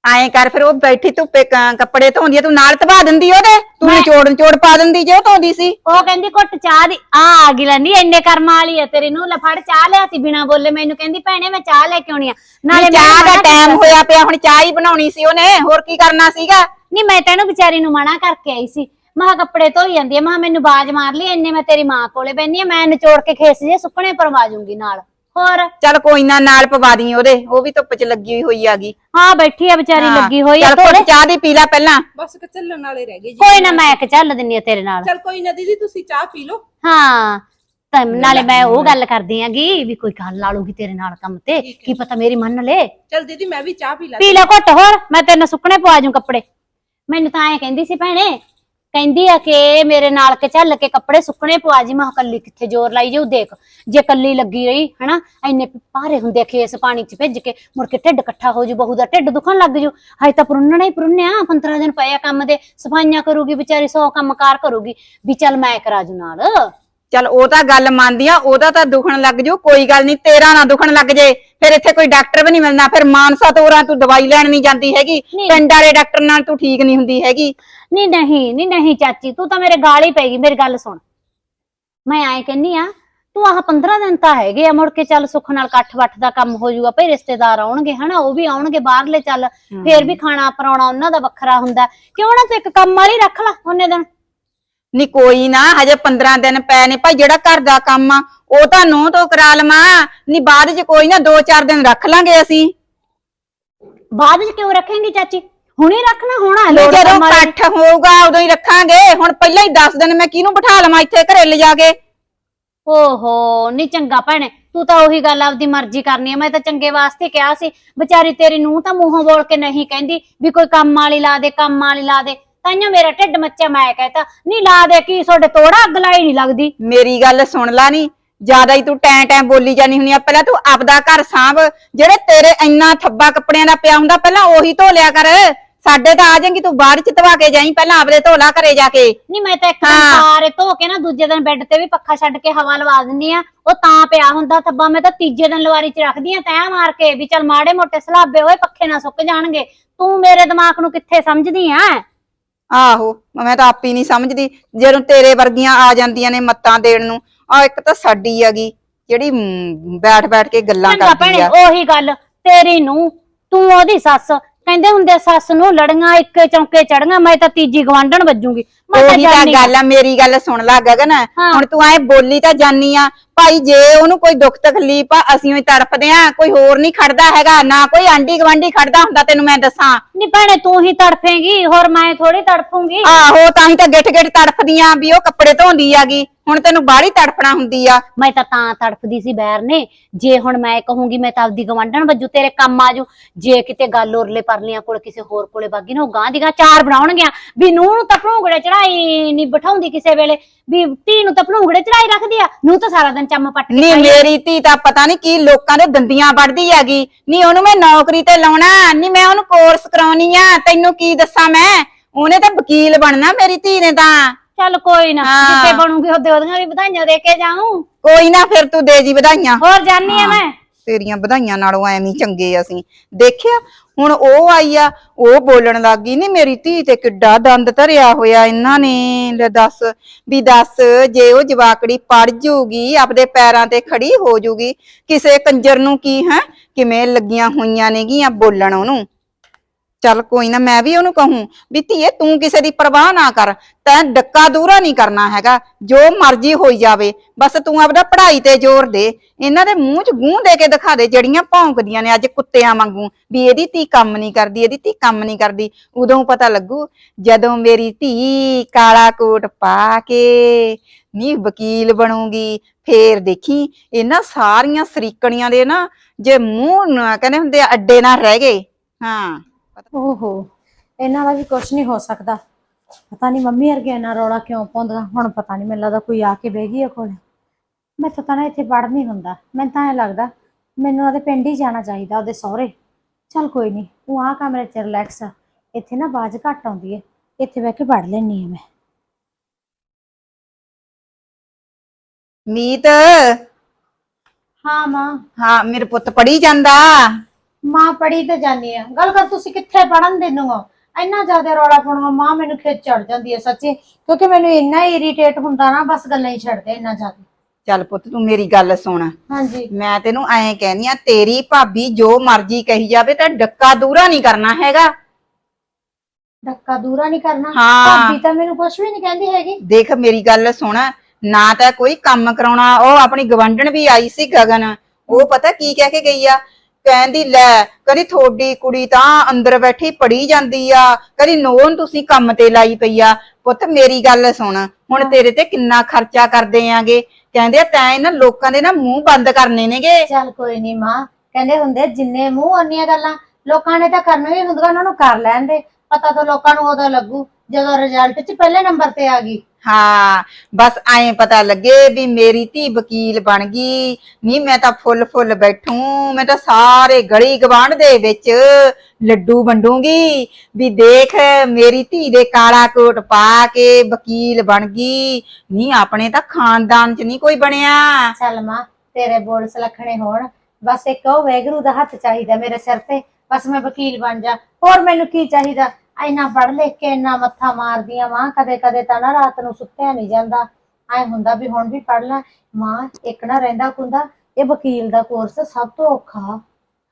ਐਂ ਕਰ ਫਿਰ ਉਹ ਬੈਠੀ ਧੁੱਪੇ ਕ- ਕੱਪੜੇ ਧੋਂਦੀ ਆ ਤੂੰ ਨਾਲ ਧਵਾ ਦਿੰਦੀ ਉਹਦੇ? ਤੂੰ ਨਿਚੋੜ ਨਿਚੋੜ ਪਾ ਦਿੰਦੀ ਜੇ ਉਹ ਧੋਂਦੀ ਸੀ? ਉਹ ਕਹਿੰਦੀ ਘੁੱਟ ਚਾਹ ਦੀ। ਆ ਆ ਗਈ ਲੈਂਦੀ ਇੰਨੇ ਕਰਮਾਂ ਵਾਲੀ ਆ ਤੇਰੀ ਨੂੰ ਲੈ ਫੜ ਚਾਹ ਲਿਆਤੀ ਬਿਨਾ ਬੋਲੇ। ਮੈਨੂੰ ਕਹਿੰਦੀ ਭੈਣੇ ਮੈਂ ਚਾਹ ਲੈ ਕੇ ਆਉਣੀ ਆ। ਨਾਲੇ ਮੈਂ ਚਾਹ ਦਾ ਮਨਾ ਟਾਈਮ ਹੋਇਆ ਪਿਆ ਹੁਣ ਚਾਹ ਹੀ ਬਣਾਉਣੀ ਸੀ ਉਹਨੇ ਹੋਰ ਕੀ ਕਰਨਾ ਸੀਗਾ? ਨਹੀਂ ਮੈਂ ਤੈਨੂੰ ਵਿਚਾਰੀ ਨੂੰ ਮਨਾ ਕਰਕੇ ਆਈ ਸੀ। ਮੈਂ ਕਿਹਾ ਕੱਪੜੇ ਧੋਈ ਜਾਂਦੀ ਆ ਮੈਂ ਕਿਹਾ ਮੈਨੂੰ ਬਾਜ ਮਾਰ ਲਈ ਇੰਨੇ ਮੈਂ ਤੇਰੀ ਮਾਂ ਕੋਲੇ ਬੈਣੀ ਆ ਮੈਂ ਨਿਚੋੜ ਕੇ ਖੇਸ ਜੇ ਸੁੱਕਣੇ ਪਰਵਾ ਜੂੰਗੀ ਨਾਲ। ਹੋਰ? ਚੱਲ ਕੋਈ ਨਾ ਨਾਲ ਪਵਾ ਦੀ ਉਹਦੇ। ਉਹ ਵੀ ਧੁੱਪ ਚ ਲੱਗੀ ਹੋਈ ਆਗੀ ਹਾਂ ਬੈਠੀ ਆ ਵਿਚਾਰੀ ਲੱਗੀ ਹੋਈ ਆ ਚੱਲ ਘੁੱਟ ਚਾਹ ਦੀ ਪੀ ਲੈ ਪਹਿਲਾਂ। ਬਸ ਕਿ ਚੱਲਣ ਵਾਲੇ ਰਹਿ ਗਏ ਜੀ। ਕੋਈ ਨਾ ਮੈਂ ਇੱਕ ਚੱਲ ਦਿੰਨੀ ਆ ਤੇਰੇ ਨਾਲ। ਚੱਲ ਕੋਈ ਨਾ ਦੀਦੀ ਤੁਸੀਂ ਚਾਹ ਪੀ ਲਓ। ਹਾਂ। ਤਾਂ ਨਾਲੇ ਮੈਂ ਉਹ ਗੱਲ ਕਰਦੀ ਆਂਗੀ ਵੀ ਕੋਈ ਗੱਲ ਲਾ ਲੂਗੀ ਤੇਰੇ ਨਾਲ ਕੰਮ ਤੇ। ਕੀ ਪਤਾ ਮੇਰੀ ਮੰਨ ਲੈ। ਚੱਲ ਦੀਦੀ ਮੈਂ ਵੀ ਚਾਹ ਪੀ ਲਾਂ। ਪੀ ਲੈ ਘੁੱਟ ਹੋਰ ਮੈਂ ਤੇਰੇ ਨਾਲ ਸੁੱਕਣੇ ਪਵਾ ਜੂ ਕੱਪੜੇ। ਮੈਨੂੰ ਤਾਂ ਐ ਕਹਿੰਦੀ ਸੀ ਭੈਣੇ ਕਹਿੰਦੀ ਆ ਕਿ ਮੇਰੇ ਨਾਲ ਕੇ ਝੱਲ ਕੇ ਕੱਪੜੇ ਸੁੱਕਣੇ ਪਵਾ ਜੀ। ਮੈਂ ਕਿਹਾ ਕੱਲੀ ਕਿੱਥੇ ਜ਼ੋਰ ਲਾਈ ਜਾਊ? ਦੇਖ, ਜੇ ਕੱਲੀ ਲੱਗੀ ਰਹੀ, ਹਨਾ? ਇੰਨੇ ਭਾਰੇ ਹੁੰਦੇ ਆ ਖੇਸ ਪਾਣੀ 'ਚ ਭਿੱਜ ਕੇ, ਮੁੜ ਕੇ ਢਿੱਡ ਇਕੱਠਾ ਹੋ ਜੂ, ਬਹੂ ਦਾ ਢਿੱਡ ਦੁਖਣ ਲੱਗ ਜੂ। ਹਜੇ ਤਾਂ ਪਰੁੰਨਣਾ ਹੀ ਪਰੁੰਨਿਆ 15 ਦਿਨ ਪਏ ਆ ਕੰਮ ਦੇ। ਸਫਾਈਆਂ ਕਰੂਗੀ, ਵਿਚਾਰੀ ਸੌ ਕੰਮਕਾਰ ਕਰੂਗੀ। ਵੀ ਚੱਲ ਮੈਂ ਕਰਾ ਜੂ ਨਾਲ। ਚੱਲ ਉਹ ਤਾਂ ਗੱਲ ਮੰਨਦੀ ਆ ਉਹਦਾ ਤਾਂ ਦੁਖਣ ਲੱਗ ਜੂ ਕੋਈ ਗੱਲ ਨਹੀਂ ਤੇਰਾ ਨਾ ਦੁਖਣ ਲੱਗ ਜੇ ਫਿਰ ਇੱਥੇ ਕੋਈ ਡਾਕਟਰ ਵੀ ਨਹੀਂ ਮਿਲਣਾ ਫਿਰ ਮਾਨਸਾ ਤੋਰਾਂ ਤੂੰ ਦਵਾਈ ਲੈਣ ਨਹੀਂ ਜਾਂਦੀ ਹੈਗੀ। ਪਿੰਡ ਵਾਲੇ ਡਾਕਟਰ ਨਾਲ ਤੂੰ ਠੀਕ ਨਹੀਂ ਹੁੰਦੀ ਹੈਗੀ। ਨਹੀਂ ਨਹੀਂ ਨਹੀਂ ਨਹੀਂ ਚਾਚੀ ਤੂੰ ਤਾਂ ਮੇਰੇ ਗਾਲ ਹੀ ਪੈ ਗਈ ਮੇਰੀ ਗੱਲ ਸੁਣ। ਮੈਂ ਐਂ ਕਹਿੰਨੀ ਆ ਤੂੰ ਆਹ 15 ਦਿਨ ਤਾਂ ਹੈਗੇ ਆ ਮੁੜ ਕੇ ਚੱਲ ਸੁੱਖ ਨਾਲ ਇਕੱਠ ਵੱਠ ਦਾ ਕੰਮ ਹੋ ਜਾਊਗਾ ਭਈ ਰਿਸ਼ਤੇਦਾਰ ਆਉਣਗੇ ਹਨਾ ਉਹ ਵੀ ਆਉਣਗੇ ਬਾਹਰਲੇ ਚੱਲ ਫੇਰ ਵੀ ਖਾਣਾ ਪਰਾਉਣਾ ਉਹਨਾਂ ਦਾ ਵੱਖਰਾ ਹੁੰਦਾ। ਕਿਉਂ ਨਾ ਤੂੰ ਇੱਕ ਕੰਮ ਵਾਲੀ ਰੱਖ ਲੈ ਉਹਨੇ ਦਿਨ? ਨਹੀਂ ਕੋਈ ਨਾ ਹਜੇ 15 ਦਿਨ ਪਏ ਨੇ। ਭਾਈ ਜਿਹੜਾ ਘਰ ਦਾ ਕੰਮ ਆ ਉਹ ਤਾਂ ਨੋ ਤੋਂ ਕਰਾ ਲਵਾਂ। ਨਹੀਂ ਬਾਅਦ ਚ ਕੋਈ ਨਾ 2-4 ਦਿਨ ਰੱਖ ਲਾਂਗੇ ਅਸੀਂ। ਬਾਅਦ ਵਿੱਚ ਕਿਉਂ ਰੱਖੇਂਗੀ ਚਾਚੀ? ਹੁਣੇ ਰੱਖਣਾ ਹੋਣਾ ਨਹੀਂ ਲੋੜ ਜਦੋਂ ਕੰਮ ਵਾਲੀ ਇਕੱਠ ਹੋਊਗਾ ਉਦੋਂ ਹੀ ਰੱਖਾਂਗੇ। ਹੁਣ ਪਹਿਲਾਂ ਹੀ 10 ਦਿਨ ਮੈਂ ਕਿਹਨੂੰ ਬਿਠਾ ਲਵਾਂ ਇੱਥੇ ਘਰੇ ਲਿਜਾ ਕੇ? ਓਹੋ ਨਹੀਂ ਚੰਗਾ ਭੈਣੇ ਤੂੰ ਤਾਂ ਉਹੀ ਗੱਲ ਆਪਦੀ ਮਰਜ਼ੀ ਕਰਨੀ ਹੈ ਮੈਂ ਤਾਂ ਚੰਗੇ ਵਾਸਤੇ ਕਿਹਾ ਸੀ ਵਿਚਾਰੀ ਤੇਰੀ ਨੂੰ ਤਾਂ ਮੂੰਹੋਂ ਬੋਲ ਕੇ ਨਹੀਂ ਕਹਿੰਦੀ ਵੀ ਕੋਈ ਕੰਮ ਵਾਲੀ ਲਾ ਦੇ ਕੰਮ ਵਾਲੀ ਲਾ ਦੇ। ਤਾਈਓ ਮੇਰਾ ਢਿੱਡ ਮੱਚਿਆ ਮੈਂ ਕਹਤਾ ਨਹੀਂ ਲਾ ਦੇ ਕੀ ਤੁਹਾਡੇ ਤੋੜਾ ਅੱਗ ਲਾਈ ਨਹੀਂ ਲੱਗਦੀ। ਮੇਰੀ ਗੱਲ ਸੁਣ ਲਾ ਨੀ ਜ਼ਿਆਦਾ ਹੀ ਤੂੰ ਟੈਂ ਟੈਂ ਬੋਲੀ ਜਾਨੀ ਹੁੰਨੀ ਆ। ਪਹਿਲਾਂ ਤੂੰ ਆਪਦਾ ਘਰ ਸਾਂਭ ਜਿਹੜੇ ਤੇਰੇ ਇੰਨਾ ਥੱਬਾ ਕੱਪੜਿਆਂ ਦਾ ਪਿਆ ਹੁੰਦਾ ਪਹਿਲਾਂ ਉਹੀ ਧੋ ਲਿਆ ਕਰ। ਸਾਡੇ ਤਾਂ ਆ ਜਾਏਂਗੀ ਤੂੰ ਬਾਹਰ ਚ ਧਵਾ ਕੇ ਜਾਈਂ ਪਹਿਲਾਂ ਆਪਦੇ ਧੋ ਲਾ ਘਰੇ ਜਾ ਕੇ। ਨਹੀਂ ਮੈਂ ਤਾਂ ਇੱਕ ਦਿਨ ਹਾਂ। ਸਾਰੇ ਧੋ ਕੇ ਨਾ ਦੂਜੇ ਦਿਨ ਬੈੱਡ ਤੇ ਵੀ ਪੱਖਾ ਛੱਡ ਕੇ ਹਵਾ ਲਵਾ ਦਿੰਦੀ ਆ। ਉਹ ਤਾਂ ਪਿਆ ਹੁੰਦਾ ਥੱਬਾ ਮੈਂ ਤਾਂ ਤੀਜੇ ਦਿਨ ਲਵਾਰੀ 'ਚ ਰੱਖਦੀ ਆ ਤੈਂ ਮਾਰ ਕੇ ਵੀ ਚੱਲ ਮਾੜੇ ਮੋਟੇ ਸਲਾਬੇ ਹੋਏ ਪੱਖੇ ਨਾ ਸੁੱਕ ਜਾਣਗੇ। ਤੂੰ ਮੇਰੇ ਦਿਮਾਗ ਨੂੰ ਕਿੱਥੇ ਸਮਝਦੀ ਆ ਆਹੋ ਮੈਂ ਤਾਂ ਆਪੀ ਨਹੀਂ ਸਮਝਦੀ ਜਦੋਂ ਤੇਰੇ ਵਰਗੀਆਂ ਆ ਜਾਂਦੀਆਂ ਨੇ ਮੱਤਾਂ ਦੇਣ ਨੂੰ ਆ ਇੱਕ ਤਾਂ ਸਾਡੀ ਹੈਗੀ ਜਿਹੜੀ ਬੈਠ ਬੈਠ ਕੇ ਗੱਲਾਂ ਚੰਗਾ ਕਰਦੀ ਭੈਣੇ ਆ। ਉਹੀ ਗੱਲ ਤੇਰੀ ਨੂੰ ਤੂੰ ਉਹਦੀ ਸੱਸ ਕਹਿੰਦੇ ਹੁੰਦੇ ਸੱਸ ਨੂੰ ਲੜੀਆਂ ਇੱਕ ਚੌਂਕੇ ਚੜੀਆਂ ਮੈਂ ਤਾਂ ਤੀਜੀ ਗਵਾਂਢਣ ਵੱਜੂਗੀ। ਮੈਂ ਤਾਂ ਉਹੀ ਤਾਂ ਜਾਣੀ ਗੱਲ ਆ ਮੇਰੀ ਗੱਲ ਸੁਣ ਲੈ ਗਗਨ। ਹਾਂ। ਹੁਣ ਤੂੰ ਐ ਬੋਲੀ ਤਾਂ ਜਾਨੀ ਆ ਭਾਈ ਜੇ ਉਹਨੂੰ ਕੋਈ ਦੁੱਖ ਤਕਲੀਫ ਆ ਅਸੀਂ ਹੀ ਤੜਫਦੇ ਆ ਕੋਈ ਹੋਰ ਨਹੀਂ ਖੜਦਾ ਹੈਗਾ ਨਾ ਕੋਈ ਆਂਢੀ ਗਵਾਂਢੀ ਖੜਦਾ ਹੁੰਦਾ ਤੈਨੂੰ ਮੈਂ ਦੱਸਾਂ। ਨਹੀਂ ਭੈਣੇ ਤੂੰ ਹੀ ਤੜਫੇਂਗੀ ਹੋਰ ਮੈਂ ਥੋੜੀ ਤੜਫੂੰਗੀ। ਆਹੋ ਤਾਂ ਹੀ ਤਾਂ ਗਿੱਠ ਗਿੱਠ ਤੜਫਦੀਆਂ ਵੀ ਉਹ ਕੱਪੜੇ ਧੋਂਦੀ ਆਗੀ ਹੁਣ ਤੈਨੂੰ ਬਾਹਲੀ ਤੜਫਣਾ ਹੁੰਦੀ ਆ। ਮੈਂ ਤਾਂ ਤਾਂ ਤੜਫਦੀ ਸੀ ਬੈਰ ਨੇ। ਜੇ ਹੁਣ ਮੈਂ ਕਹੂੰਗੀ ਮੈਂ ਤਾਂ ਆਪਦੀ ਗਵੰਡਣ ਵੱਜੂ ਤੇਰੇ ਕੰਮ ਆਜੂ ਜੇ ਕਿਤੇ ਗੱਲ ਉਰਲੇ ਪਰਲੀਆਂ ਕੋਲ ਕਿਸੇ ਹੋਰ ਕੋਲੇ ਬਾਗੀ ਨਾ ਉਹ ਗਾਂ ਦੀ ਗਾਂ ਚਾਰ ਬਣਾਉਣਗੀਆਂ। ਵੀ ਨੂੰਹ ਨੂੰ ਤਾਂ ਭਣੂਗੜੇ ਚੜਾਈ ਨਹੀਂ ਬਿਠਾਉਂਦੀ ਕਿਸੇ ਵੇਲੇ। ਵੀ ਧੀ ਨੂੰ ਤਾਂ ਭਣੂਗੜੇ ਚੜਾਈ ਰੱਖਦੀ ਆ। ਨੂੰ ਤਾਂ ਸਾਰਾ ਦਿਨ ਚੰਮ ਪੱਟ ਕੇ ਨੀ ਖਾਈ ਮੇਰੀ ਧੀ ਤਾਂ ਪਤਾ ਨਹੀਂ ਕੀ ਲੋਕਾਂ ਦੇ ਦੰਦੀਆਂ ਵੜਦੀ ਹੈਗੀ। ਨੀ ਉਹਨੂੰ ਮੈਂ ਨੌਕਰੀ ਤੇ ਲਾਉਣਾ ਨੀ ਮੈਂ ਉਹਨੂੰ ਕੋਰਸ ਕਰਾਉਣੀ ਆ। ਤੈਨੂੰ ਕੀ ਦੱਸਾਂ ਮੈਂ? ਉਹਨੇ ਤਾਂ ਵਕੀਲ ਬਣਨਾ ਮੇਰੀ ਧੀ ਨੇ ਤਾਂ। ਚੱਲ ਕੋਈ ਨਾ ਹਾਂ। ਜਿੱਥੇ ਬਣੂਗੀ ਉਹਦੇ ਉਹਦੀਆਂ ਵੀ ਵਧਾਈਆਂ ਦੇ ਕੇ ਜਾਊਂ। ਕੋਈ ਨਾ ਫਿਰ ਤੂੰ ਦੇ ਜੀ ਵਧਾਈਆਂ। ਹੋਰ ਜਾਨੀ ਆ ਮੈਂ। ਤੇਰੀਆਂ ਵਧਾਈਆਂ ਨਾਲੋਂ ਐਵੇਂ ਹੀ ਚੰਗੇ ਅਸੀਂ। ਦੇਖਿਆ ਹੁਣ ਉਹ ਆਈ ਆ ਉਹ ਬੋਲਣ ਲੱਗ ਗਈ ਨਹੀਂ ਮੇਰੀ ਧੀ ਤੇ ਕਿੱਡਾ ਦੰਦ ਧਰਿਆ ਹੋਇਆ ਇਹਨਾਂ ਨੇ। ਲੈ ਦੱਸ ਵੀ ਦੱਸ ਜੇ ਉਹ ਜਵਾਕੜੀ ਪੜ ਜੂਗੀ ਆਪਦੇ ਪੈਰਾਂ ਤੇ ਖੜੀ ਹੋ ਜੂਗੀ ਕਿਸੇ ਕੰਜਰ ਨੂੰ ਕੀ ਹੈ? ਕਿਵੇਂ ਲੱਗੀਆਂ ਹੋਈਆਂ ਨੇਗੀਆਂ ਬੋਲਣ ਉਹਨੂੰ? ਚੱਲ ਕੋਈ ਨਾ ਮੈਂ ਵੀ ਉਹਨੂੰ ਕਹੂੰ ਵੀ ਧੀਏ ਤੂੰ ਕਿਸੇ ਦੀ ਪਰਵਾਹ ਨਾ ਕਰ, ਤੈਂ ਡੱਕਾ ਦੂਰਾ ਨਹੀਂ ਕਰਨਾ ਹੈਗਾ, ਜੋ ਮਰਜ਼ੀ ਹੋਈ ਜਾਵੇ, ਬਸ ਤੂੰ ਆਪਦਾ ਪੜ੍ਹਾਈ ਤੇ ਜ਼ੋਰ ਦੇ, ਇਹਨਾਂ ਦੇ ਮੂੰਹ 'ਚ ਗੂੰ ਦੇ ਕੇ ਦਿਖਾ ਦੇ ਜਿਹੜੀਆਂ ਭੌਂਕਦੀਆਂ ਨੇ ਅੱਜ ਕੁੱਤਿਆਂ ਵਾਂਗੂ, ਵੀ ਇਹਦੀ ਧੀ ਕੰਮ ਨਹੀਂ ਕਰਦੀ, ਇਹਦੀ ਧੀ ਕੰਮ ਨਹੀਂ ਕਰਦੀ, ਉਦੋਂ ਪਤਾ ਲੱਗੂ ਜਦੋਂ ਮੇਰੀ ਧੀ ਕਾਲਾ ਕੋਟ ਪਾ ਕੇ ਨੀ ਵਕੀਲ ਬਣੂਗੀ, ਫੇਰ ਦੇਖੀ ਇਹਨਾਂ ਸਾਰੀਆਂ ਸਰੀਕਣੀਆਂ ਦੇ ਨਾ ਜੇ ਮੂੰਹ ਨਾ ਕਹਿੰਦੇ ਹੁੰਦੇ ਅੱਡੇ ਨਾ ਰਹਿ ਗਏ, ਹਾਂ। ਓਹੋ ਇਹਨਾਂ ਦਾ ਵੀ ਕੁਝ ਨਹੀਂ ਹੋ ਸਕਦਾ। ਪਤਾ ਨਹੀਂ ਮੰਮੀ ਵਰਗੇ ਇਹਨਾਂ ਰੌਲਾ ਕਿਉਂ ਪਾਉਂਦਾ ਹੁਣ ਪਤਾ ਨਹੀਂ ਮੈਨੂੰ ਲੱਗਦਾ ਕੋਈ ਆ ਕੇ ਬਹਿ ਗਈ ਆ ਕੋਲ। ਮੈਂ ਤਾਂ ਨਾ ਇੱਥੇ ਪੜ ਨਹੀਂ ਹੁੰਦਾ ਮੈਨੂੰ ਤਾਂ ਐ ਲੱਗਦਾ ਮੈਨੂੰ ਉਹਦੇ ਪਿੰਡ ਹੀ ਜਾਣਾ ਚਾਹੀਦਾ ਉਹਦੇ ਸਹੁਰੇ। ਚੱਲ ਕੋਈ ਨਹੀਂ ਉਹ ਆ ਕਮਰੇ ਚ ਰਿਲੈਕਸ ਆ ਇੱਥੇ ਨਾ ਬਾਜ ਘੱਟ ਆਉਂਦੀ ਹੈ ਇੱਥੇ ਬਹਿ ਕੇ ਪੜ ਲੈਣੀ ਆ ਮੈਂ। ਮੀਤ? ਹਾਂ ਮਾਂ। ਹਾਂ ਮੇਰੇ ਪੁੱਤ ਪੜੀ ਜਾਂਦਾ। ਮਾਂ ਪੜੀ ਤੇ ਜਾਨੀ ਆ। ਗੱਲ ਕਰ ਤੁਸੀਂ ਕਿੱਥੇ ਪੜਨ ਦੇਨੂੰ? ਹੋ ਇੰਨਾ ਜ਼ਿਆਦਾ ਰੌਲਾ ਪਾਉਣਾ ਮਾਂ ਮੈਨੂੰ ਖਿੱਚ ਚੜ ਜਾਂਦੀ ਹੈ ਸੱਚੀ। ਕਿਉਂਕਿ ਮੈਨੂੰ ਇੰਨਾ ਇਰੀਟੇਟ ਹੁੰਦਾ ਨਾ ਬਸ ਗੱਲਾਂ ਹੀ ਛੱਡਦੇ ਇੰਨਾ ਜ਼ਿਆਦਾ। ਚੱਲ ਪੁੱਤ ਤੂੰ ਮੇਰੀ ਗੱਲ ਸੁਣ। ਹਾਂਜੀ। ਮੈਂ ਤੈਨੂੰ ਐਂ ਕਹਿੰਦੀ ਆ ਤੇਰੀ ਭਾਬੀ ਜੋ ਮਰਜ਼ੀ ਕਹੀ ਜਾਵੇ ਤਾਂ ਡੱਕਾ ਦੂਰਾ ਨਹੀਂ ਕਰਨਾ ਹੈਗਾ। ਧੱਕਾ ਦੂਰਾ ਨਹੀਂ ਕਰਨਾ? ਹਾਂ। ਭਾਬੀ ਤਾਂ ਮੈਨੂੰ ਕੁਝ ਵੀ ਨਹੀਂ ਕਹਿੰਦੀ ਹੈਗੀ। ਦੇਖ ਮੇਰੀ ਗੱਲ ਸੁਣ। ਨਾ ਤਾਂ ਕੋਈ ਕੰਮ ਕਰਾਉਣਾ ਉਹ ਆਪਣੀ ਗਵੰਡਣ ਵੀ ਆਈ ਸੀ ਗਗਨ। ਉਹ ਪਤਾ ਕੀ ਕਹਿ ਕੇ ਗਈ ਆ? ਕਹਿੰਦੀ ਲੈ ਕਦੀ ਥੋੜੀ ਕੁੜੀ ਤਾਂ ਅੰਦਰ ਬੈਠੀ ਪੜੀ ਜਾਂਦੀ ਆ। ਕਦੀ ਨੋਨ ਤੁਸੀਂ ਕੰਮ ਤੇ ਲਾਈ ਪਈ ਆ। ਪੁੱਤ ਮੇਰੀ ਗੱਲ ਸੁਣ। ਹੁਣ ਤੇਰੇ ਤੇ ਕਿੰਨਾ ਖਰਚਾ ਕਰਦੇ ਆਂਗੇ। ਕਹਿੰਦੇ ਆ ਤੈਂ ਇਹਨਾਂ ਲੋਕਾਂ ਦੇ ਨਾ ਮੂੰਹ ਬੰਦ ਕਰਨੇ ਨੇਗੇ। ਚੱਲ ਕੋਈ ਨਹੀਂ ਮਾਂ। ਕਹਿੰਦੇ ਹੁੰਦੇ ਜਿੰਨੇ ਮੂੰਹ ਅੰਨੀਆਂ ਗੱਲਾਂ ਲੋਕਾਂ ਨੇ ਤਾਂ ਕਰਨਾ ਹੀ ਹੁੰਦੀਆਂ ਉਹਨਾਂ ਨੂੰ ਕਰ ਲੈਣ ਦੇ। ਪਤਾ ਤਾਂ ਲੋਕਾਂ ਨੂੰ ਉਦੋਂ ਲੱਗੂ ਜਦੋਂ ਰਿਜ਼ਲਟ 'ਚ ਪਹਿਲੇ ਨੰਬਰ ਤੇ ਆ ਗਈ। ਹਾਂ, ਬਸ ਐਂ ਪਤਾ ਲੱਗੇ ਵੀ ਮੇਰੀ ਧੀ ਵਕੀਲ ਬਣ ਗਈ। ਨਹੀਂ ਮੈਂ ਤਾਂ ਫੁੱਲ ਫੁੱਲ ਬੈਠੂ, ਮੈਂ ਤਾਂ ਸਾਰੇ ਗਲੀ ਗਵਾਂਢ ਦੇ ਵਿੱਚ ਲੱਡੂ ਵੰਡੂਗੀ। ਵੀ ਦੇਖ, ਮੇਰੀ ਧੀ ਦੇ ਕਾਲਾ ਕੋਟ ਪਾ ਕੇ ਵਕੀਲ ਬਣ ਗਈ। ਨਹੀਂ ਆਪਣੇ ਤਾਂ ਖਾਨਦਾਨ 'ਚ ਨਹੀਂ ਕੋਈ ਬਣਿਆ। ਚੱਲ ਮਾਂ, ਤੇਰੇ ਬੋਲ ਸਲਖਣੇ ਹੋਣ। ਬਸ ਇੱਕ ਉਹ ਵੈਗਰੂ ਦਾ ਹੱਥ ਚਾਹੀਦਾ ਮੇਰੇ ਸਿਰ ਤੇ। ਬਸ ਮੈਂ ਵਕੀਲ ਬਣ ਜਾ। ਹੋਰ ਮੈਨੂੰ ਕੀ ਚਾਹੀਦਾ? ਇੰਨਾ ਪੜ੍ਹ ਲਿਖ ਕੇ ਇੰਨਾ ਮੱਥਾ ਮਾਰਦੀਆਂ ਮਾਂ ਕਦੇ ਕਦੇ ਤਾਂ ਨਾ ਰਾਤ ਨੂੰ ਸੁੱਤਿਆ ਨਹੀਂ ਜਾਂਦਾ। ਐ ਹੁੰਦਾ ਵੀ ਹੁਣ ਵੀ ਪੜ੍ਹ ਲੈ। ਮਾਂ ਇੱਕ ਨਾ ਰਹਿੰਦਾ ਕੁੰਦਾ ਇਹ ਵਕੀਲ ਦਾ ਕੋਰਸ ਸਭ ਤੋਂ ਔਖਾ।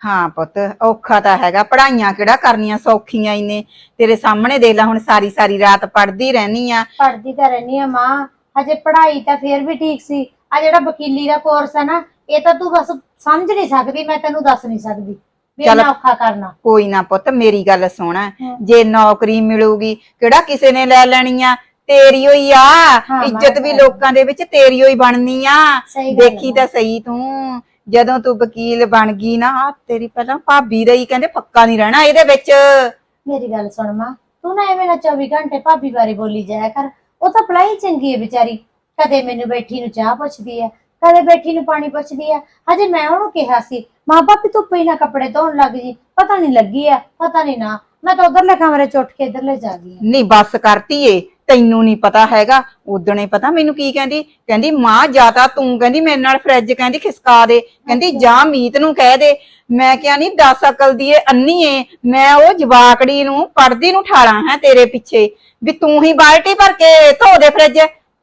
ਹਾਂ ਪੁੱਤ ਔਖਾ ਤਾਂ ਹੈਗਾ। ਪੜਾਈਆਂ ਕਿਹੜਾ ਕਰਨੀਆਂ ਸੌਖੀਆਂ ਹੀ ਨੇ ਤੇਰੇ ਸਾਹਮਣੇ ਦੇਖ ਲੈ ਹੁਣ ਸਾਰੀ ਸਾਰੀ ਰਾਤ ਪੜਦੀ ਰਹਿਨੀ ਆ। ਪੜ੍ਹਦੀ ਤਾਂ ਰਹਿਨੀ ਆ ਮਾਂ। ਹਜੇ ਪੜ੍ਹਾਈ ਤਾਂ ਫੇਰ ਵੀ ਠੀਕ ਸੀ। ਆ ਜਿਹੜਾ ਵਕੀਲੀ ਦਾ ਕੋਰਸ ਹੈ ਨਾ ਇਹ ਤਾਂ ਤੂੰ ਬਸ ਸਮਝ ਨਹੀਂ ਸਕਦੀ ਮੈਂ ਤੈਨੂੰ ਦੱਸ ਨਹੀਂ ਸਕਦੀ। ਚੱਲ। ਔਖਾ ਕਰਨਾ। ਕੋਈ ਨਾ ਪੁੱਤ ਮੇਰੀ ਗੱਲ ਸੁਣ। ਹਾਂ। ਜੇ ਨੌਕਰੀ ਮਿਲੂਗੀ ਕਿਹੜਾ ਕਿਸੇ ਨੇ ਲੈ ਲੈਣੀ ਆ? ਤੇਰੀ ਹੋਈ ਆ। ਹਾਂ, ਇੱਜ਼ਤ ਵੀ ਲੋਕਾਂ ਦੇ ਵਿੱਚ ਤੇਰੀ ਹੋਈ ਬਣਨੀ ਆ। ਸਹੀ ਗੱਲ ਦੇਖੀ ਆ। ਤਾਂ ਸਹੀ ਤੂੰ। ਜਦੋਂ ਤੂੰ ਵਕੀਲ ਬਣ ਗਈ ਨਾ ਆਹ ਤੇਰੀ ਪਹਿਲਾਂ ਭਾਬੀ ਦਾ ਹੀ ਕਹਿੰਦੇ ਪੱਕਾ ਨਹੀਂ ਰਹਿਣਾ ਇਹਦੇ ਵਿੱਚ। ਮੇਰੀ ਗੱਲ ਸੁਣ ਮਾਂ ਤੂੰ ਨਾ ਐਵੇਂ ਨਾ 24 ਘੰਟੇ ਭਾਬੀ ਬਾਰੇ ਬੋਲੀ ਜਾਇਆ ਕਰ। ਉਹ ਤਾਂ ਪੜਾਈ ਚੰਗੀ ਹੈ ਵਿਚਾਰੀ। ਕਦੇ ਮੈਨੂੰ ਬੈਠੀ ਨੂੰ ਚਾਹ ਪੁੱਛਦੀ ਹੈ ਕਦੇ ਬੈਠੀ ਨੂੰ ਪਾਣੀ ਪੁੱਛਦੀ ਹੈ ਹਜੇ ਮੈਂ ਉਹਨੂੰ ਕਿਹਾ ਸੀ ਮਾਂ ਬਾਪੀ ਤੂੰ ਪਹਿਲਾਂ ਕੱਪੜੇ ਧੋਣ ਲੱਗ ਜੀ ਪਤਾ ਨਹੀਂ ਲੱਗੀ ਆ ਪਤਾ ਨਹੀਂ ਨਾ। ਮੈਂ ਤਾਂ ਉਧਰਲੇ ਕਮਰੇ ਚ ਉੱਠ ਕੇ ਇਧਰਲੇ ਜਾ ਗਈ ਆਂ। ਨਹੀਂ ਬੱਸ ਕਰਤੀ ਏ ਤੈਨੂੰ ਨਹੀਂ ਪਤਾ ਹੈਗਾ। ਉਦਣੇ ਪਤਾ ਮੈਨੂੰ ਕੀ ਕਹਿੰਦੀ ਕਹਿੰਦੀ ਮਾਂ ਜਾਂ ਤਾਂ ਤੂੰ ਕਹਿੰਦੀ ਮੇਰੇ ਨਾਲ ਫਰਿੱਜ ਕਹਿੰਦੀ ਖਿਸਕਾ ਦੇ ਕਹਿੰਦੀ ਜਾਂ ਮੀਤ ਨੂੰ ਕਹਿ ਦੇ। ਮੈਂ ਕਿਹਾ ਨਹੀਂ 10 ਅਕਲ ਦੀ ਏ ਅੰਨੀ ਏ ਮੈਂ ਉਹ ਜਵਾਕੜੀ ਨੂੰ ਪੜਦੀ ਨੂੰ ਠਾਲਾਂ ਹੈ ਤੇਰੇ ਪਿੱਛੇ ਵੀ ਤੂੰ ਹੀ ਬਾਲਟੀ ਭਰ ਕੇ ਧੋ ਦੇ ਫਰਿੱਜ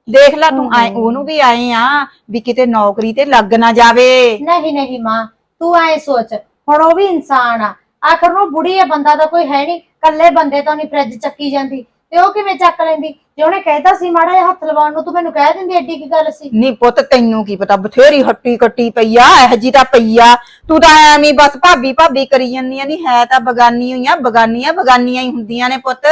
ਦੇਖ ਲੈ ਤੂੰ ਆਏ ਉਹਨੂੰ ਵੀ ਆਏ ਆ ਵੀ ਕਿਤੇ ਨੌਕਰੀ ਤੇ ਲੱਗ ਨਾ ਜਾਵੇ। ਨਹੀਂ ਨਹੀਂ ਮਾਂ ਤੂੰ ਐ ਸੋਚ ਹੁਣ ਉਹ ਵੀ ਇਨਸਾਨ ਆ। ਆਖਰ ਨੂੰ ਬੁੜੀ ਆ ਬੰਦਾ ਤਾਂ ਕੋਈ ਹੈ ਨਹੀਂ ਕੱਲੇ ਬੰਦੇ ਤੋਂ ਨਹੀਂ ਫ੍ਰਿਜ ਚੱਕੀ ਜਾਂਦੀ ਤੇ ਉਹ ਕਿਵੇਂ ਚੱਕ ਲੈਂਦੀ? ਜੇ ਉਹਨੇ ਕਹਿਤਾ ਸੀ ਮਾੜਾ ਜਿਹਾ ਹੱਥ ਲਵਾਉਣ ਨੂੰ ਤੂੰ ਮੈਨੂੰ ਕਹਿ ਦਿੰਦੀ ਐਡੀ ਕੀ ਗੱਲ ਸੀ? ਨੀ ਪੁੱਤ ਤੈਨੂੰ ਕੀ ਪਤਾ ਬਥੇਰੀ ਹੱਟੀ ਕੱਟੀ ਪਈ ਆ ਇਹ ਜੀ ਤਾਂ ਪਈ ਆ। ਤੂੰ ਤਾਂ ਐਵੇਂ ਹੀ ਬਸ ਭਾਬੀ ਭਾਬੀ ਕਰੀ ਜਾਂਦੀ ਆ ਨਹੀਂ ਹੈ ਤਾਂ ਬਗਾਨੀ ਹੋਈਆਂ ਬਗਾਨੀਆਂ ਬਗਾਨੀਆਂ ਹੀ ਹੁੰਦੀਆਂ ਨੇ ਪੁੱਤ।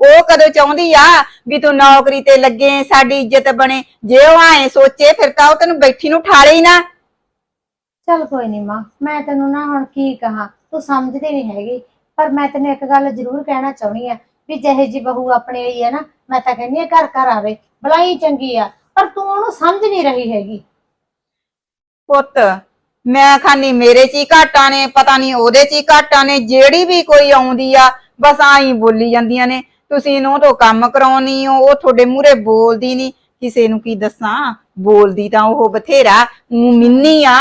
ਉਹ ਕਦੋਂ ਚਾਹੁੰਦੀ ਆ ਵੀ ਤੂੰ ਨੌਕਰੀ ਤੇ ਲੱਗੇ ਸਾਡੀ ਇੱਜ਼ਤ ਬਣੇ। ਜੇ ਉਹ ਐ ਸੋਚੇ ਫਿਰ ਤਾਂ ਉਹ ਤੈਨੂੰ ਬੈਠੀ ਨੂੰ ਠਾਲੇ ਹੀ ਨਾ। ਚੱਲ ਕੋਈ ਨਹੀਂ ਮਾਂ ਮੈਂ ਤੈਨੂੰ ਨਾ ਹੁਣ ਕੀ ਕਹਾਂ ਤੂੰ ਸਮਝਦੀ ਨਹੀਂ ਹੈਗੀ। ਪਰ ਮੈਂ ਤੈਨੂੰ ਇੱਕ ਗੱਲ ਜ਼ਰੂਰ ਕਹਿਣਾ ਚਾਹੁੰਦੀ ਆ ਵੀ ਜਿਹੇ ਜੀ ਬਹੂ ਆਪਣੇ ਆਈ ਹੈ ਨਾ ਮੈਂ ਤਾਂ ਕਹਿੰਦੀ ਆ ਘਰ ਘਰ ਆਵੇ ਬਲਾਈ ਚੰਗੀ ਆ ਪਰ ਤੂੰ ਉਹਨੂੰ ਸਮਝ ਨਹੀਂ ਰਹੀ ਹੈਗੀ। ਪੁੱਤ ਮੈਂ ਖਾਨੀ ਮੇਰੇ ਚ ਹੀ ਘਾਟਾਂ ਨੇ ਪਤਾ ਨਹੀਂ ਉਹਦੇ ਚ ਹੀ ਘਾਟਾਂ ਨੇ ਜਿਹੜੀ ਵੀ ਕੋਈ ਆਉਂਦੀ ਆ ਬਸ ਆਈ ਬੋਲੀ ਜਾਂਦੀਆਂ ਨੇ। ਤੁਸੀਂ ਨੂੰ ਤੋਂ ਕੰਮ ਕਰਾਉਣੀ ਹੋ ਉਹ ਤੁਹਾਡੇ ਮੂਹਰੇ ਬੋਲਦੀ ਨਹੀਂ। ਕਿਸੇ ਨੂੰ ਕੀ ਦੱਸਾਂ? ਬੋਲਦੀ ਤਾਂ ਉਹ ਬਥੇਰਾ ਊਂ ਮਿੰਨੀ ਆ।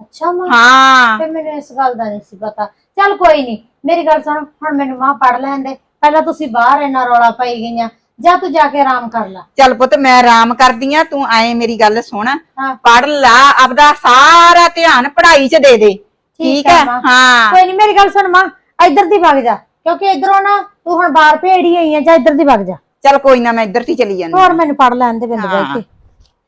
ਅੱਛਾ ਮਾਂ ਹਾਂ। ਫਿਰ ਮੈਨੂੰ ਇਸ ਗੱਲ ਦਾ ਨਹੀਂ ਸੀ ਪਤਾ। ਚੱਲ ਕੋਈ ਨਹੀਂ ਮੇਰੀ ਗੱਲ ਸੁਣ ਹੁਣ ਮੈਨੂੰ ਮਾਂ ਪੜ ਲੈਣ ਦੇ। ਪਹਿਲਾਂ ਤੁਸੀਂ ਬਾਹਰ ਇੰਨਾ ਰੌਲਾ ਪਾਈ ਗਈਆਂ ਜਾਂ ਤੂੰ ਜਾ ਕੇ ਆਰਾਮ ਕਰ ਲੈ। ਚੱਲ ਪੁੱਤ ਮੈਂ ਆਰਾਮ ਕਰਦੀ ਆ ਤੂੰ ਆਏ ਮੇਰੀ ਗੱਲ ਸੁਣ। ਹਾਂ। ਪੜ ਲਾ ਆਪਦਾ ਸਾਰਾ ਧਿਆਨ ਪੜ੍ਹਾਈ 'ਚ ਦੇ ਦੇ। ਠੀਕ ਹੈ ਹੈ? ਮਾਂ। ਹਾਂ। ਕੋਈ ਨਹੀਂ ਮੇਰੀ ਗੱਲ ਸੁਣ ਮਾਂ ਇੱਧਰ ਦੀ ਵਗ ਜਾ ਕਿਉਂਕਿ ਇਧਰੋਂ ਨਾ ਤੂੰ ਹੁਣ ਬਾਹਰ ਭੇੜੀ ਆਈ ਆ ਜਾਂ ਇੱਧਰ ਦੀ ਵਗ ਜਾ। ਚੱਲ ਕੋਈ ਨਾ ਮੈਂ ਇੱਧਰ ਤੇ ਚਲੀ ਜਾਂਦੀ ਹੋਰ ਮੈਨੂੰ ਪੜ ਲੈਣ ਦੇ ਬਿੰਦ ਹਾਂ। ਬੈਠ ਕੇ।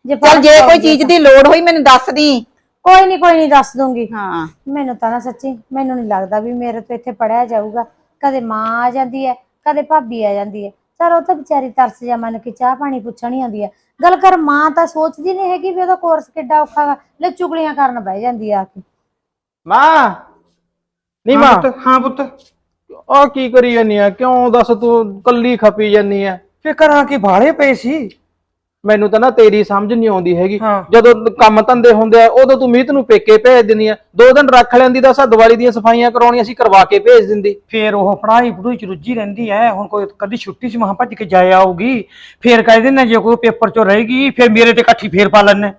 ਜੇ ਚੱਲ ਪੜ੍ਹ ਜੇ ਕੋਈ ਚੀਜ਼ ਦੀ ਲੋੜ ਹੋਈ ਮੈਨੂੰ ਦੱਸ ਦੀ। ਕੋਈ ਨਹੀਂ ਕੋਈ ਨਹੀਂ ਦੱਸ ਦੂੰਗੀ। ਹਾਂ। ਮੈਨੂੰ ਤਾਂ ਨਾ ਸੱਚੀ ਮੈਨੂੰ ਨਹੀਂ ਲੱਗਦਾ ਵੀ ਮੇਰੇ ਤੋਂ ਇੱਥੇ ਪੜਿਆ ਜਾਊਗਾ। ਕਦੇ ਮਾਂ ਆ ਜਾਂਦੀ ਹੈ ਕਦੇ ਭਾਬੀ ਆ ਜਾਂਦੀ ਹੈ। ਚਲ ਉਹ ਤਾਂ ਵਿਚਾਰੀ ਤਰਸ ਜਾ ਮਨ ਕੇ ਚਾਹ ਪਾਣੀ ਪੁੱਛਣ ਹੀ ਆਉਂਦੀ ਹੈ ਗੱਲ ਕਰ ਮਾਂ ਤਾਂ ਸੋਚਦੀ ਨਹੀਂ ਹੈਗੀ ਵੀ ਉਹਦਾ ਕੋਰਸ ਕਿੱਡਾ ਔਖਾ ਵਾ ਲੈ ਚੁਗਲੀਆਂ ਕਰਨ ਬਹਿ ਜਾਂਦੀ ਆ ਆ ਕੇ। ਮਾਂ ਨਹੀਂ ਮਾਂ। ਪੁੱਤ ਹਾਂ ਪੁੱਤ। ਆ ਕੀ ਕਰੀ ਜਾਨੀ ਆ? ਕਿਉਂ ਦੱਸ ਤੂੰ ਕੱਲੀ ਖਪੀ ਜਾਨੀ ਆ? ਫੇ ਕਰਾਂ ਕੀ ਭਾਲੇ ਪਏ ਸੀ। ਮੈਨੂੰ ਤਾਂ ਨਾ ਤੇਰੀ ਸਮਝ ਨਹੀਂ ਆਉਂਦੀ ਹੈਗੀ। ਹਾਂ। ਜਦੋਂ ਕੰਮ ਧੰਦੇ ਹੁੰਦੇ ਆ ਉਦੋਂ ਤੂੰ ਮੀਤ ਨੂੰ ਪੇਕੇ ਭੇਜ ਦਿੰਦੀ ਆ। ਦੋ ਦਿਨ ਰੱਖ ਲੈਂਦੀ ਤਾਂ ਸਾ ਦੀਵਾਲੀ ਦੀਆਂ ਸਫਾਈਆਂ ਕਰਾਉਣੀਆਂ ਸੀ ਕਰਵਾ ਕੇ ਭੇਜ ਦਿੰਦੀ। ਫੇਰ ਉਹ ਪੜਾਈ ਪੜੂਈ ਚ ਰੁੱਝੀ ਰਹਿੰਦੀ ਐ। ਹੁਣ ਕੋਈ ਕਦੀ ਛੁੱਟੀ ਸੀ ਮਹਾਂ ਭੱਜ ਕੇ ਜਾਇਆ ਆਊਗੀ। ਫੇਰ ਕਹਿ ਦਿੰਦੇ ਜੇ ਕੋਈ ਪੇਪਰ ਚੋਂ ਰਹੇਗੀ ਫੇਰ ਮੇਰੇ ਤੇ ਇਕੱਠੀ ਫੇਰ ਪਾ ਲੈਣੇ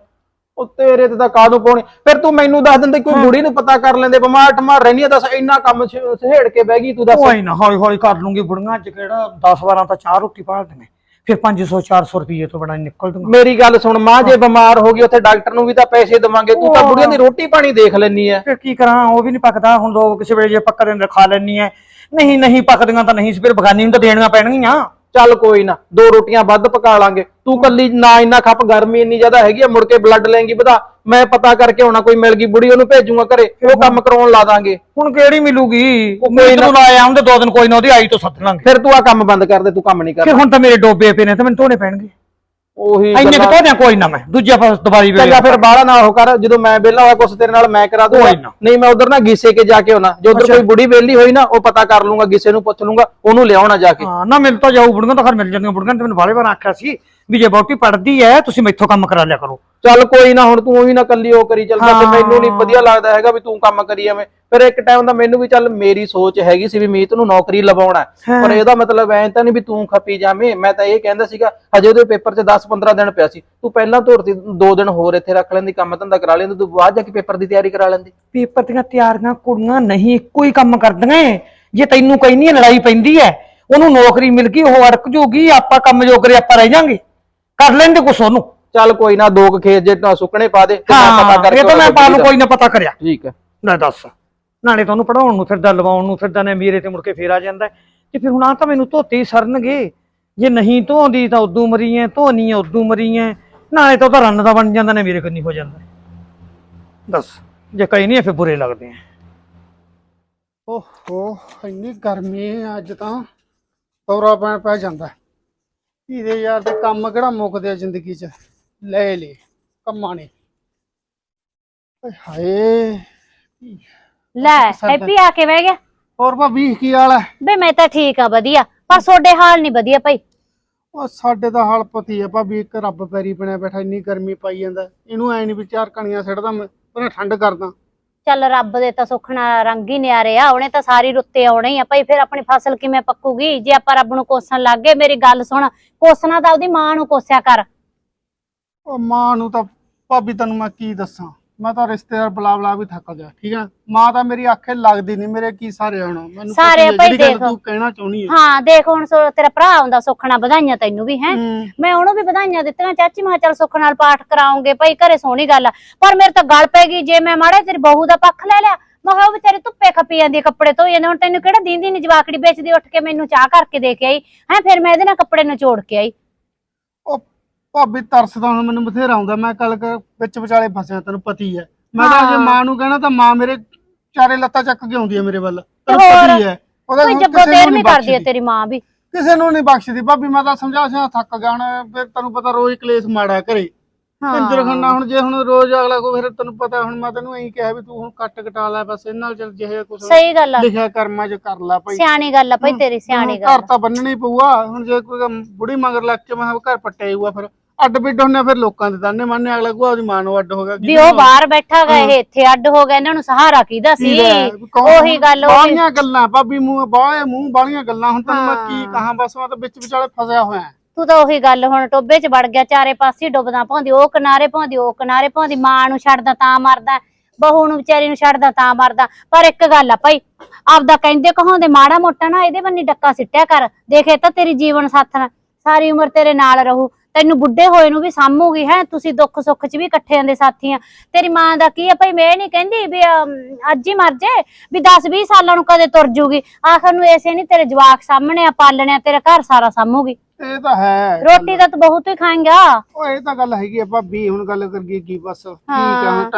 ਉਹ ਤੇਰੇ ਤੇ ਤਾਂ ਕਾਹਨੂੰ ਪਾਉਣੀ। ਫਿਰ ਤੂੰ ਮੈਨੂੰ ਦੱਸ ਦਿੰਦੇ ਕੋਈ ਬੁੜੀ ਨੂੰ ਪਤਾ ਕਰ ਲੈਂਦੇ ਬਿਮਾਰ ਟਮਾਰ ਰਹਿਨੀ ਆ ਦੱਸ ਇੰਨਾ ਕੰਮ ਛ- ਸਹੇੜ ਕੇ ਬਹਿ ਗਈ ਤੂੰ ਦੱਸ। ਕੋਈ ਨਾ ਹੌਲੀ ਹੌਲੀ ਕਰ ਲੂੰਗੀ ਬੁੜੀਆਂ ਚ ਕਿਹੜਾ 10 12 ਤਾਂ ਚਾਹ ਰੋਟੀ ਪਾ ਦਿੰਦੇ ਫਿਰ 500 400 ਰੁਪਏ ਤੋਂ ਬੜਾ ਨਿਕਲ ਦੂੰਗਾ। ਮੇਰੀ ਗੱਲ ਸੁਣ ਮਾਂ ਜੇ ਬਿਮਾਰ ਹੋ ਗਈ ਉੱਥੇ ਡਾਕਟਰ ਨੂੰ ਵੀ ਤਾਂ ਪੈਸੇ ਦੇਵਾਂਗੇ। ਤੂੰ ਤਾਂ ਬੁੜੀਆਂ ਦੀ ਰੋਟੀ ਪਾਣੀ ਦੇਖ ਲੈਨੀ ਆ ਫਿਰ ਕੀ ਕਰਾਂ ਉਹ ਵੀ ਨਹੀਂ ਪੱਕਦਾ। ਹੁਣ ਲੋਕ ਕਿਸੇ ਵੇਲੇ ਜੇ ਪੱਕਦੇ ਨੇ ਖਾ ਲੈਣੀ ਐ। ਨਹੀਂ ਨਹੀਂ ਪੱਕਦੀਆਂ ਤਾਂ ਨਹੀਂ ਫਿਰ ਬਗਾਨੀ ਨੂੰ ਤਾਂ ਦੇਣੀਆਂ ਪੈਣਗੀਆਂ। ਚੱਲ ਕੋਈ ਨਾ ਦੋ ਰੋਟੀਆਂ ਵੱਧ ਪਕਾ ਲਾਂਗੇ। ਤੂੰ ਕੱਲੀ ਨਾ ਇੰਨਾ ਖੱਪ ਗਰਮੀ ਇੰਨੀ ਜ਼ਿਆਦਾ ਹੈਗੀ ਆ ਮੁੜ ਕੇ ਬਲੱਡ ਲੈਂਗੀ ਵਧਾ। ਮੈਂ ਪਤਾ ਕਰਕੇ ਆਉਣਾ ਕੋਈ ਮਿਲ ਗਈ ਬੁੜੀ ਉਹਨੂੰ ਭੇਜੂਗਾ ਘਰੇ ਉਹ ਕੰਮ ਕਰਾਉਣ ਲਾ ਦਾਂਗੇ। ਹੁਣ ਕਿਹੜੀ ਮਿਲੂਗੀ? ਕੋਈ ਨਾ- ਨਾ ਲਾਇਆ ਹੁੰਦੇ ਦੋ ਦਿਨ ਕੋਈ ਨਾ ਉਹਦੀ ਆਈ ਤੋਂ ਸੱਦ ਲਾਂਗੇ। ਫਿਰ ਤੂੰ ਆ ਕੰਮ ਬੰਦ ਕਰ ਦੇ ਤੂੰ ਕੰਮ ਨਹੀਂ ਫਿਰ ਕਰਨਾ। ਹੁਣ ਤਾਂ ਮੇਰੇ ਡੋਬੇ ਪਏ ਨੇ ਤੇ ਮੈਨੂੰ ਧੋਣੇ ਪੈਣਗੇ। ਉਹੀ ਇੰਨੇ ਕਿ ਧੋਦਿਆਂ ਕੋਈ ਨਾ ਮੈਂ। ਦੂਜੇ ਪਾਸ ਦਵਾਈ ਵੇਲੇ ਚੰਗਾ ਫਿਰ ਬਾਹਲਾ ਨਾ ਉਹ ਕਰ ਜਦੋਂ ਮੈਂ ਵਿਹਲਾ ਹੋਇਆ ਕੁਛ ਤੇਰੇ ਨਾਲ ਮੈਂ ਕਰਾ ਦੂੰਗਾ। ਨਹੀਂ ਮੈਂ ਉਧਰ ਨਾ ਗੀਸੇ ਕੇ ਜਾ ਕੇ ਆਉਣਾ। ਜੇ ਉਧਰ। ਕੋਈ ਬੁੜੀ ਵਿਹਲੀ ਹੋਈ ਨਾ ਉਹ ਪਤਾ ਕਰ ਲੂੰਗਾ ਗੀਸੇ ਨੂੰ ਪੁੱਛ ਲੂੰਗਾ ਉਹਨੂੰ ਲਿਆਉਣਾ ਜਾ ਕੇ। ਹਾਂ ਨਾ ਮਿਲ ਤਾਂ ਜਾਊ ਬੁੜੀਆਂ ਤਾਂ ਖਰ ਮਿਲ ਜਾਂਦੀਆਂ ਬੁੜੀਆਂ ਤੇ ਮੈਨੂੰ ਬਾਲੇ ਵਾਰ ਆਖਿਆ ਸੀ। ਵੀ ਜੇ ਬਹੁਤੀ ਪੜਦੀ ਐ ਤੁਸੀਂ ਮੈਥੋਂ ਕੰਮ ਕਰਾ ਲਿਆ ਕਰੋ। ਚੱਲ ਕੋਈ ਨਾ ਹੁਣ ਤੂੰ ਵੀ ਨਾ ਕੱਲੀ ਉਹ ਕਰੀ ਚੱਲ ਹਾਂ। ਮੈਨੂੰ ਨਹੀਂ ਵਧੀਆ ਲੱਗਦਾ ਹੈਗਾ ਵੀ ਤੂੰ ਕੰਮ ਕਰੀ ਐਵੇਂ। ਫਿਰ ਇੱਕ ਟਾਈਮ ਦਾ ਮੈਨੂੰ ਵੀ ਚੱਲ ਮੇਰੀ ਸੋਚ ਹੈਗੀ ਸੀ ਵੀ ਮੀਤ ਨੂੰ ਨੌਕਰੀ ਲਵਾਉਣਾ। ਪਰ ਇਹਦਾ ਮਤਲਬ ਐਂ ਤਾਂ ਨਹੀਂ ਵੀ ਤੂੰ ਖਪੀ ਜਾਵੇਂ। ਮੈਂ ਤਾਂ ਇਹ ਕਹਿੰਦਾ ਸੀਗਾ ਹਜੇ ਉਹਦੇ ਪੇਪਰ 'ਚ 10-15 ਦਿਨ ਪਿਆ ਸੀ। ਤੂੰ ਪਹਿਲਾਂ ਧੋਰਤੀ ਦੋ ਦਿਨ ਹੋਰ ਇੱਥੇ ਰੱਖ ਲੈਂਦੀ ਕੰਮ ਧੰਦਾ ਕਰਾ ਲੈਂਦੀ ਤੂੰ ਬਾਅਦ ਜਾ ਕੇ ਪੇਪਰ ਦੀ ਤਿਆਰੀ ਕਰਾ ਲੈਂਦੀ। ਪੇਪਰ ਦੀਆਂ ਤਿਆਰੀਆਂ ਕੁੜੀਆਂ ਨਹੀਂ ਇੱਕੋ ਹੀ ਕੰਮ ਕਰਦੀਆਂ। ਜੇ ਤੈਨੂੰ ਕੋਈ ਨਹੀਂ ਲੜਾਈ ਪੈਂਦੀ ਐ ਉਹਨੂੰ ਨੌਕਰੀ ਮਿਲ ਗਈ ਉਹ ਅੜਕ ਜੂਗੀ ਆਪਾਂ ਕੰਮ ਜੋ ਕਰੇ ਆਪਾਂ ਰਹਿ ਜਾਾਂਗੇ। ਕਰ ਲੈਂਦੇ ਕੁਛ ਉਹਨੂੰ। ਚੱਲ ਕੋਈ ਨਾ ਦੋ ਕੁ ਖੇਤ ਜੇ ਤਾਂ ਸੁੱਕਣੇ ਪਾ ਦੇ ਤੇ ਮੈਂ ਹਾਂ ਪਤਾ ਕਰਕੇ ਇਹ ਤਾਂ ਮੈਂ ਪਾ ਨੂੰ ਕੋਈ ਨਾ ਪਤਾ ਕਰਿਆ। ਠੀਕ ਹੈ। ਨਾ ਦੱਸ ਨਾਲੇ ਤੁਹਾਨੂੰ ਪੜਾਉਣ ਨੂੰ ਫਿਰਦਾ ਲਵਾਉਣ ਨੂੰ ਫਿਰਦਾ ਨੇ ਮੇਰੇ ਤੇ ਮੁੜ ਕੇ ਫੇਰ ਆ ਜਾਂਦਾ ਹੈ। ਤੇ ਫਿਰ ਹੁਣ ਆ ਤਾਂ ਮੈਨੂੰ ਧੋਤੇ ਹੀ ਸਰਨਗੇ ਜੇ ਨਹੀਂ ਧੋਂਦੀ ਤਾਂ ਉਦੋਂ ਮਰੀ ਐ ਧੋਣੀ ਐ ਉਦੋਂ ਮਰੀ ਐ। ਨਾਲੇ ਤਾਂ ਉਹਦਾ ਰੰਨ ਦਾ ਬਣ ਜਾਂਦਾ ਨੇ ਮੇਰੇ ਕੰਨੀ ਹੋ ਜਾਂਦਾ। ਹੈ। ਦੱਸ ਜੇ ਕਈ ਨਹੀਂ ਫਿਰ ਬੁਰੇ ਲੱਗਦੇ ਆ ਓਹੋ ਇੰਨੀ ਗਰਮੀ ਹੈ ਅੱਜ ਤਾਂ ਦੌਰਾ ਪੈਣ ਪੈ ਜਾਂਦਾ। ਇਹਦੇ ਯਾਰ ਦੇ ਕੰਮ ਕਿਹੜਾ ਮੁੱਕਦੇ ਆ ਜ਼ਿੰਦਗੀ 'ਚ? ਲੈ ਲੈ ਕੰਮਾਂ ਨੇ। ਓਏ ਹਾਏ ਲੈ ਹੈਪੀ ਆ ਕੇ ਬਹਿ ਗਿਆ। ਹੋਰ ਭਾਬੀ ਕੀ ਹਾਲ ਹੈ? ਬੇ ਮੈਂ ਤਾਂ ਠੀਕ ਆ ਵਧੀਆ। ਪਰ ਤੁਹਾਡੇ ਹਾਲ ਨਹੀਂ ਵਧੀਆ ਭਾਈ। ਉਹ ਸਾਡੇ ਦਾ ਹਾਲ ਪਤੀ ਹੈ ਭਾਬੀ ਇੱਕ ਰੱਬ ਪੈਰੀ ਬਣਿਆ ਬੈਠਾ ਇੰਨੀ ਗਰਮੀ ਪਾਈ ਜਾਂਦਾ। ਇਹਨੂੰ ਐ ਨਹੀਂ ਵੀ ਚਾਰ ਕਣੀਆਂ ਸਿੱਟਦਾ ਮੈਂ ਉਹਨੇ ਠੰਡ ਕਰਦਾ। ਚੱਲ ਰੱਬ ਦੇ ਤਾਂ ਸੁਖਣਾ ਰੰਗ ਹੀ ਨਿਆਰੇ ਆ, ਉਹਨੇ ਤਾਂ ਸਾਰੀ ਰੁੱਤੇ ਆਉਣੇ ਹੀ ਆ। ਭਾਈ ਫਿਰ ਆਪਣੀ ਫਸਲ ਕਿਵੇਂ ਪੱਕੂਗੀ? ਜੇ ਆਪਾਂ ਰੱਬ ਨੂੰ ਕੋਸਣ ਲੱਗ ਗਏ, ਮੇਰੀ ਗੱਲ ਸੁਣ, ਕੋਸਣਾ ਤਾਂ ਉਹਦੀ ਮਾਂ ਨੂੰ ਕੋਸਿਆ ਕਰ। ਉਹ ਮਾਂ ਨੂੰ ਤਾਂ, ਭਾਬੀ ਤੈਨੂੰ ਮੈਂ ਕੀ ਦੱਸਾਂ? ਮੈਂ ਤਾਂ ਰਿਸ਼ਤੇਦਾਰ ਬੁਲਾ ਬੁਲਾ ਵੀ ਥੱਕ ਗਿਆ ਠੀਕ ਹੈ ਮਾਂ ਤਾਂ ਮੇਰੀ ਆਖੇ ਲੱਗਦੀ ਨਹੀਂ ਮੇਰੇ ਕੀ ਸਾਰੇ ਹੁਣ ਮੈਨੂੰ ਪਤਾ ਸਾਰੇ ਭਾਈ ਜਿਹੜੀ ਗੱਲ ਦੇਖ। ਤੂੰ ਕਹਿਣਾ ਚਾਹੁੰਦੀ ਹੈ ਹਾਂ ਦੇਖ ਹੁਣ ਸੋ ਤੇਰਾ ਭਰਾ ਆਉਂਦਾ ਸੁਖਣਾ ਵਧਾਈਆਂ ਤੈਨੂੰ ਵੀ ਹੈ? ਹੂੰ। ਮੈਂ ਉਹਨੂੰ ਵੀ ਵਧਾਈਆਂ ਦਿੱਤੀਆਂ ਚਾਚੀ ਮੈਂ ਕਿਹਾ ਚੱਲ ਸੁੱਖ ਨਾਲ ਪਾਠ ਕਰਾਉਂਗੇ ਭਾਈ ਘਰੇ ਸੋਹਣੀ ਗੱਲ ਆ। ਪਰ ਮੇਰੇ ਤਾਂ ਗੱਲ ਪੈ ਗਈ ਜੇ ਮੈਂ ਮਾੜੇ ਤੇਰੀ ਬਹੂ ਦਾ ਪੱਖ ਲੈ ਲਿਆ ਮੈਂ ਕਿਹਾ ਉਹ ਵਿਚਾਰੀ ਧੁੱਪੇ ਖੱਪੀ ਜਾਂਦੀ ਆ, ਕੱਪੜੇ ਧੋਈ ਜਾਂਦੀ ਹੁਣ ਤੈਨੂੰ ਕਿਹੜਾ ਦੀਂਦੀ ਨੀ ਜਵਾਕੜੀ ਵੇਚਦੀ ਉੱਠ ਕੇ ਮੈਨੂੰ ਚਾਹ ਕਰਕੇ ਦੇ ਕੇ ਆਈ। ਹੈ ਫਿਰ ਮੈਂ ਇਹਦੇ ਨਾਲ ਕੱਪੜੇ ਨਿਚੋੜ ਕੇ ਆਈ। ਭਾਬੀ ਤਰਸਦਾ ਹੁਣ ਮੈਨੂੰ ਬਥੇਰਾ ਆਉਂਦਾ ਮੈਂ ਕੱਲ ਵਿੱਚ ਵਿਚਾਲੇ ਫਸਿਆ ਤੈਨੂੰ ਪਤੀ ਹੈ ਮੈਂ ਤਾਂ ਜੇ। ਮਾਂ ਨੂੰ ਕਹਿਣਾ ਤਾਂ ਮਾਂ ਮੇਰੇ ਚਾਰੇ ਲੱਤਾਂ ਚੱਕ ਕੇ ਆਉਂਦੀ ਹੈ ਮੇਰੇ ਵੱਲ ਤੈਨੂੰ? ਪਤੀ ਹੈ ਉਹਦਾ ਕੋਈ ਹੁਣ ਤੇਰ ਨਹੀਂ ਕਰਦੀ। ਤੇਰੀ ਮਾਂ ਵੀ ਕਿਸੇ ਨੂੰ ਨਹੀਂ ਬਖਸ਼ਦੀ ਭਾਬੀ ਮੈਂ ਤਾਂ ਸਮਝਾ ਸਿਆ ਥੱਕ ਜਾਣਾ ਫਿਰ ਤੈਨੂੰ ਪਤਾ ਰੋਜ਼ ਕਲੇਸ਼ ਮਾੜਾ ਘਰੇ ਕੰਜਰ ਖੰਨਾ ਹੁਣ ਜੇ ਹੁਣ ਰੋਜ਼ ਅਗਲਾ ਕੋ ਫਿਰ ਤੈਨੂੰ ਪਤਾ ਹੁਣ ਮੈਂ ਤੈਨੂੰ ਇਹੀ ਕਿਹਾ ਵੀ ਤੂੰ ਹੁਣ ਕੱਟ ਕਟਾ ਲੈ ਬਸ ਇਹਨਾਂ ਨਾਲ ਚੱਲ ਜਿਹੇ ਕੁਛ ਸਹੀ ਗੱਲ ਆ। ਲਿਖਿਆ ਕਰਮਾਂ ਚ ਕਰ ਲੈ ਭਾਈ। ਸਿਆਣੀ ਗੱਲ ਆ ਭਾਈ ਤੇਰੀ ਸਿਆਣੀ ਗੱਲ ਘਰ ਤਾਂ ਬੰਨਣੀ ਪਊਗਾ ਹੁਣ ਜੇ ਕੋਈ ਬੁੜੀ ਮਗਰ ਲੱਗ ਕੇ ਮੈਂ ਘਰ ਪੱਟਿਆ ਜਾਊਗਾ ਫਿਰ ਅੱਡ ਬਿੱਡ ਹੁੰਨੇ ਫਿਰ ਲੋਕਾਂ ਦੇ ਤਾਨੇ ਮੰਨੇ ਅਗਲਾ ਕੋ ਆਪਦੀ ਮਾਂ ਨੂੰ ਅੱਡ ਹੋ ਗਿਆ ਵੀ ਉਹ ਬਾਹਰ ਬੈਠਾ ਗਾ ਇਹ ਇੱਥੇ ਅੱਡ ਹੋ ਗਿਆ ਇਹਨਾਂ ਨੂੰ ਸਹਾਰਾ ਕਿਹਦਾ ਸੀ? ਉਹੀ ਗੱਲ ਉਹੀ ਬਾਲੀਆਂ ਗੱਲਾਂ ਭਾਬੀ ਮੂੰਹ ਬਾਹਲੇ ਮੂੰਹ ਬਾਲੀਆਂ ਗੱਲਾਂ ਹੁਣ ਤੈਨੂੰ ਮੈਂ ਕੀ ਕਹਾਂ ਬਸ ਮੈਂ ਤਾਂ ਵਿੱਚ ਵਿਚਾਲੇ ਫਸਿਆ ਹੋਇਆ। ਤੂੰ ਤਾਂ ਉਹੀ ਗੱਲ ਹੁਣ ਟੋਬੇ 'ਚ ਵੜ ਗਿਆ, ਚਾਰੇ ਪਾਸੇ ਡੁੱਬਦਾ ਪਾਉਂਦੀ ਉਹ ਕਿਨਾਰੇ ਪਾਉਂਦੀ ਉਹ ਕਿਨਾਰੇ ਪਾਉਂਦੀ ਮਾਂ ਨੂੰ ਛੱਡਦਾ ਤਾਂ ਮਰਦਾ, ਬਹੂ ਨੂੰ ਵਿਚਾਰੀ ਨੂੰ ਛੱਡਦਾ ਤਾਂ ਮਰਦਾ। ਪਰ ਇੱਕ ਗੱਲ ਆ ਭਾਈ, ਆਪਦਾ ਕਹਿੰਦੇ ਕਹਾਉਂਦੇ, ਮਾੜਾ ਮੋਟਾ ਨਾ ਇਹਦੇ ਬੰਨੀ ਡੱਕਾ ਸਿੱਟਿਆ ਕਰ, ਦੇਖੇ ਤਾਂ ਤੇਰੀ ਜੀਵਨ ਸਾਥਣ ਸਾਰੀ ਉਮਰ ਤੇਰੇ ਨਾਲ ਰਹੂ। ਤੈਨੂੰ ਬੁੱਢੇ ਹੋਏ ਨੂੰ ਵੀ ਸਾਂਭੂਗੀ, ਹੈ, ਤੁਸੀਂ ਦੁੱਖ ਸੁੱਖ 'ਚ ਵੀ ਇਕੱਠੇ ਆਂਦੇ ਸਾਥੀ ਆ। ਤੇਰੀ ਮਾਂ ਦਾ ਕੀ ਆ ਭਾਈ, ਮੈਂ ਇਹ ਨਹੀਂ ਕਹਿੰਦੀ ਵੀ ਅੱਜ ਹੀ ਮਰ ਜੇ, ਵੀ 10 20 ਸਾਲਾਂ ਨੂੰ ਕਦੇ ਤੁਰ ਜੂਗੀ। ਆਖਰ ਨੂੰ ਐਸੇ ਨਹੀਂ ਤੇਰੇ ਜਵਾਕ ਸਾਹਮਣੇ ਆ ਪਾਲਣਿਆ ਤੇਰਾ ਘਰ ਸਾਰਾ ਸਾਂਭੂਗੀ। ਇਹ ਤਾਂ ਹੈ। ਰੋਟੀ ਤਾਂ ਤੂੰ ਬਹੁਤ ਹੀ ਖਾਏਂਗਾ। ਉਹ ਇਹ ਤਾਂ ਗੱਲ ਹੈਗੀ ਆ ਭਾਬੀ ਹੁਣ ਗੱਲ ਕਰੀਏ ਕੀ ਬਸ। ਹਾਂ।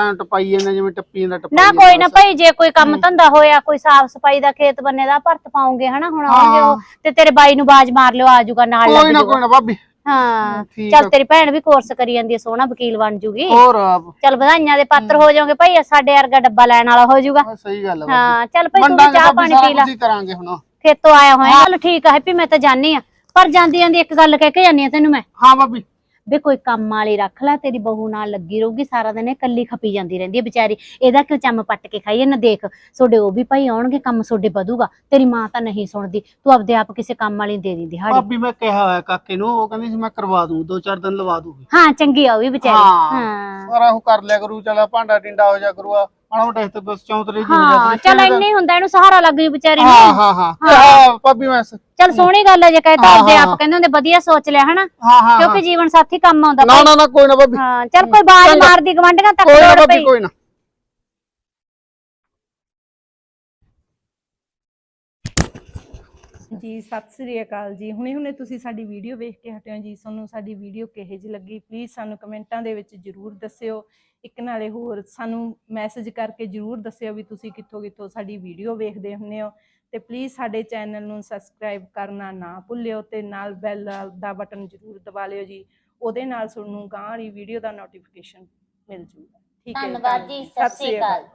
ਜਾਂਦਾ ਜਿਵੇਂ ਟੱਪੀ ਜਾਂਦਾ ਟੱਪਾਈ ਨਾ ਕੋਈ ਨਾ। ਭਾਈ ਜੇ ਕੋਈ ਕੰਮ ਧੰਦਾ ਹੋਇਆ ਕੋਈ ਸਾਫ਼ ਸਫ਼ਾਈ ਦਾ ਖੇਤ ਬੰਨੇ ਦਾ ਭਰਤ ਪਾਉਂਗੇ ਹਨਾ ਹੁਣ ਆਉਣਗੇ ਉਹ ਤੇ ਤੇਰੇ ਬਾਈ ਨੂੰ ਬਾਜ ਮਾਰ ਲਿਓ ਆ ਜਾਊਗਾ ਨਾਲ ਲੱਗ ਕੋਈ ਨਾ ਕੋਈ ਨਾ ਭਾਬੀ। ਹਾਂ ਚੱਲ। ਤੇਰੀ ਭੈਣ ਵੀ ਕੋਰਸ ਕਰੀ ਜਾਂਦੀ ਹੈ ਸੋਹਣਾ ਵਕੀਲ ਬਣ ਜੂਗੀ। ਹੋਰ ਚੱਲ ਵਧਾਈਆਂ ਦੇ ਪਾਤਰ ਹੋ ਜਾਓਗੇ ਭਾਈ ਸਾਡੇ ਵਰਗਾ ਡੱਬਾ ਲੈਣ ਵਾਲਾ ਹੋ ਜਾਊਗਾ। ਹਾਂ, ਸਹੀ ਗੱਲ ਭਾਬੀ ਹਾਂ ਚੱਲ ਭਾਈ ਤੂੰ ਚਾਹ ਪਾਣੀ ਪੀ ਲੈ। ਕੁਝ ਹੀ ਕਰਾਂਗੇ ਹੁਣ। ਖੇਤੋਂ ਆਇਆ ਹੋਇਆ। ਚੱਲ ਠੀਕ ਆ ਹੈਪੀ ਮੈਂ ਤਾਂ ਜਾਣੀ ਆ। ਪਰ ਜਾਂਦੀ ਜਾਂਦੀ ਇੱਕ ਗੱਲ ਕਹਿ ਕੇ ਜਾਨੀ ਆ ਤੈਨੂੰ ਮੈਂ। ਹਾਂ ਭਾਬੀ। ਵੀ ਕੋਈ ਕੰਮ ਵਾਲੀ ਰੱਖ ਲੈ ਤੇਰੀ ਬਹੂ ਨਾਲ ਲੱਗੀ ਰਹੂਗੀ ਸਾਰਾ ਦਿਨ ਇਹ ਕੱਲੀ ਖਪੀ ਜਾਂਦੀ ਰਹਿੰਦੀ ਹੈ ਵਿਚਾਰੀ। ਇਹਦਾ ਕਿਉਂ ਚੰਮ ਪੱਟ ਕੇ ਖਾਈ ਨਾ ਦੇਖ ਤੁਹਾਡੇ ਉਹ ਵੀ ਭਾਈ ਆਉਣਗੇ ਕੰਮ ਤੁਹਾਡੇ ਵਧੂਗਾ। ਤੇਰੀ ਮਾਂ ਤਾਂ ਨਹੀਂ ਸੁਣਦੀ ਤੂੰ ਆਪਦੇ ਆਪ ਕਿਸੇ ਕੰਮ ਵਾਲੀ ਨੂੰ ਦੇ ਦੀ ਦਿਹਾੜੀ। ਭਾਬੀ ਮੈਂ ਕਿਹਾ ਹੋਇਆ ਕਾਕੇ ਨੂੰ ਉਹ ਕਹਿੰਦੀ ਸੀ ਮੈਂ ਕਰਵਾ ਦੂੰ ਦੋ ਚਾਰ ਦਿਨ ਲਵਾ ਦੂੰਗੀ। ਹਾਂ ਚੰਗੀ ਆ ਉਹ ਵੀ ਵਿਚਾਰੀ। ਹਾਂ। ਹਾਂ। ਸਾਰਾ ਉਹ ਕਰ ਲਿਆ ਕਰੂ ਚਲ ਭਾਂਡਾ ਟਿੰਡਾ ਹੋ ਜਾ ਕਰੂਆ। ਮਾੜਾ ਮੋਟਾ ਤੇ ਬਸ ਚੌਂਤਰੇ ਜੀ ਹੋ ਹਾਂ ਚੱਲ ਇੰਨੇ ਹੀ ਹੁੰਦਾ ਇਹਨੂੰ ਸਹਾਰਾ ਲੱਗ ਜੂ ਵਿਚਾਰੀ ਹਾਂ ਨੂੰ ਹਾਂ। ਹਾਂ। ਹਾਂ ਭਾਬੀ ਮੈਂ ਸ- ਚੱਲ ਸੋਹਣੀ ਗੱਲ ਹੈ ਜੇ ਕਹੇ ਤਾਂ ਹਾਂ, ਆਪਦੇ ਹਾਂ, ਆਪ ਕਹਿੰਦੇ ਹੁੰਦੇ ਵਧੀਆ ਸੋਚ ਲਿਆ ਹਨਾ? ਹਾਂ ਹਾਂ ਕਿਉਂਕਿ ਜੀਵਨ ਸਾਥੀ ਕੰਮ ਆਉਂਦਾ ਨਾ ਨਾ ਨਾ ਕੋਈ ਨਾ ਭਾਬੀ। ਹਾਂ ਚੱਲ ਕੋਈ ਬਾਜ। ਮਾਰਦੀ ਗਵੰਡੀਆਂ ਤੱਕ ਕੋਈ ਨਾ ਲੋੜ ਭਾਬੀ ਪਈ ਕੋਈ ਨਾ। ਜੀ ਸਤਿ ਸ੍ਰੀ ਅਕਾਲ ਜੀ। ਹੁਣੇ ਹੁਣੇ ਤੁਸੀਂ ਸਾਡੀ ਵੀਡੀਓ ਵੇਖ ਕੇ ਹਟਿਓ ਜੀ। ਤੁਹਾਨੂੰ ਸਾਡੀ ਵੀਡੀਓ ਕਿਹੋ ਜਿਹੀ ਲੱਗੀ ਪਲੀਜ਼ ਸਾਨੂੰ ਕਮੈਂਟਾਂ ਦੇ ਵਿੱਚ ਜਰੂਰ ਦੱਸਿਓ। ਇੱਕ ਨਾਲੇ ਹੋਰ ਸਾਨੂੰ ਮੈਸੇਜ ਕਰਕੇ ਜਰੂਰ ਦੱਸਿਓ ਵੀ ਤੁਸੀਂ ਕਿੱਥੋਂ ਕਿੱਥੋਂ ਸਾਡੀ ਵੀਡੀਓ ਵੇਖਦੇ ਹੁੰਦੇ ਹੋ। ਤੇ ਪਲੀਜ਼ ਸਾਡੇ ਚੈਨਲ ਨੂੰ ਸਬਸਕ੍ਰਾਈਬ ਕਰਨਾ ਨਾ ਭੁੱਲਿਓ ਤੇ ਨਾਲ ਬੈਲ ਦਾ ਬਟਨ ਜਰੂਰ ਦਬਾ ਲਿਓ ਜੀ। ਉਹਦੇ ਨਾਲ ਤੁਹਾਨੂੰ ਗਾਂ ਵਾਲੀ ਵੀਡੀਓ ਦਾ ਨੋਟੀਫਿਕੇਸ਼ਨ ਮਿਲ ਜੂਗਾ। ਠੀਕ ਹੈ ਧੰਨਵਾਦ ਜੀ ਸਤਿ ਸ੍ਰੀ ਅਕਾਲ।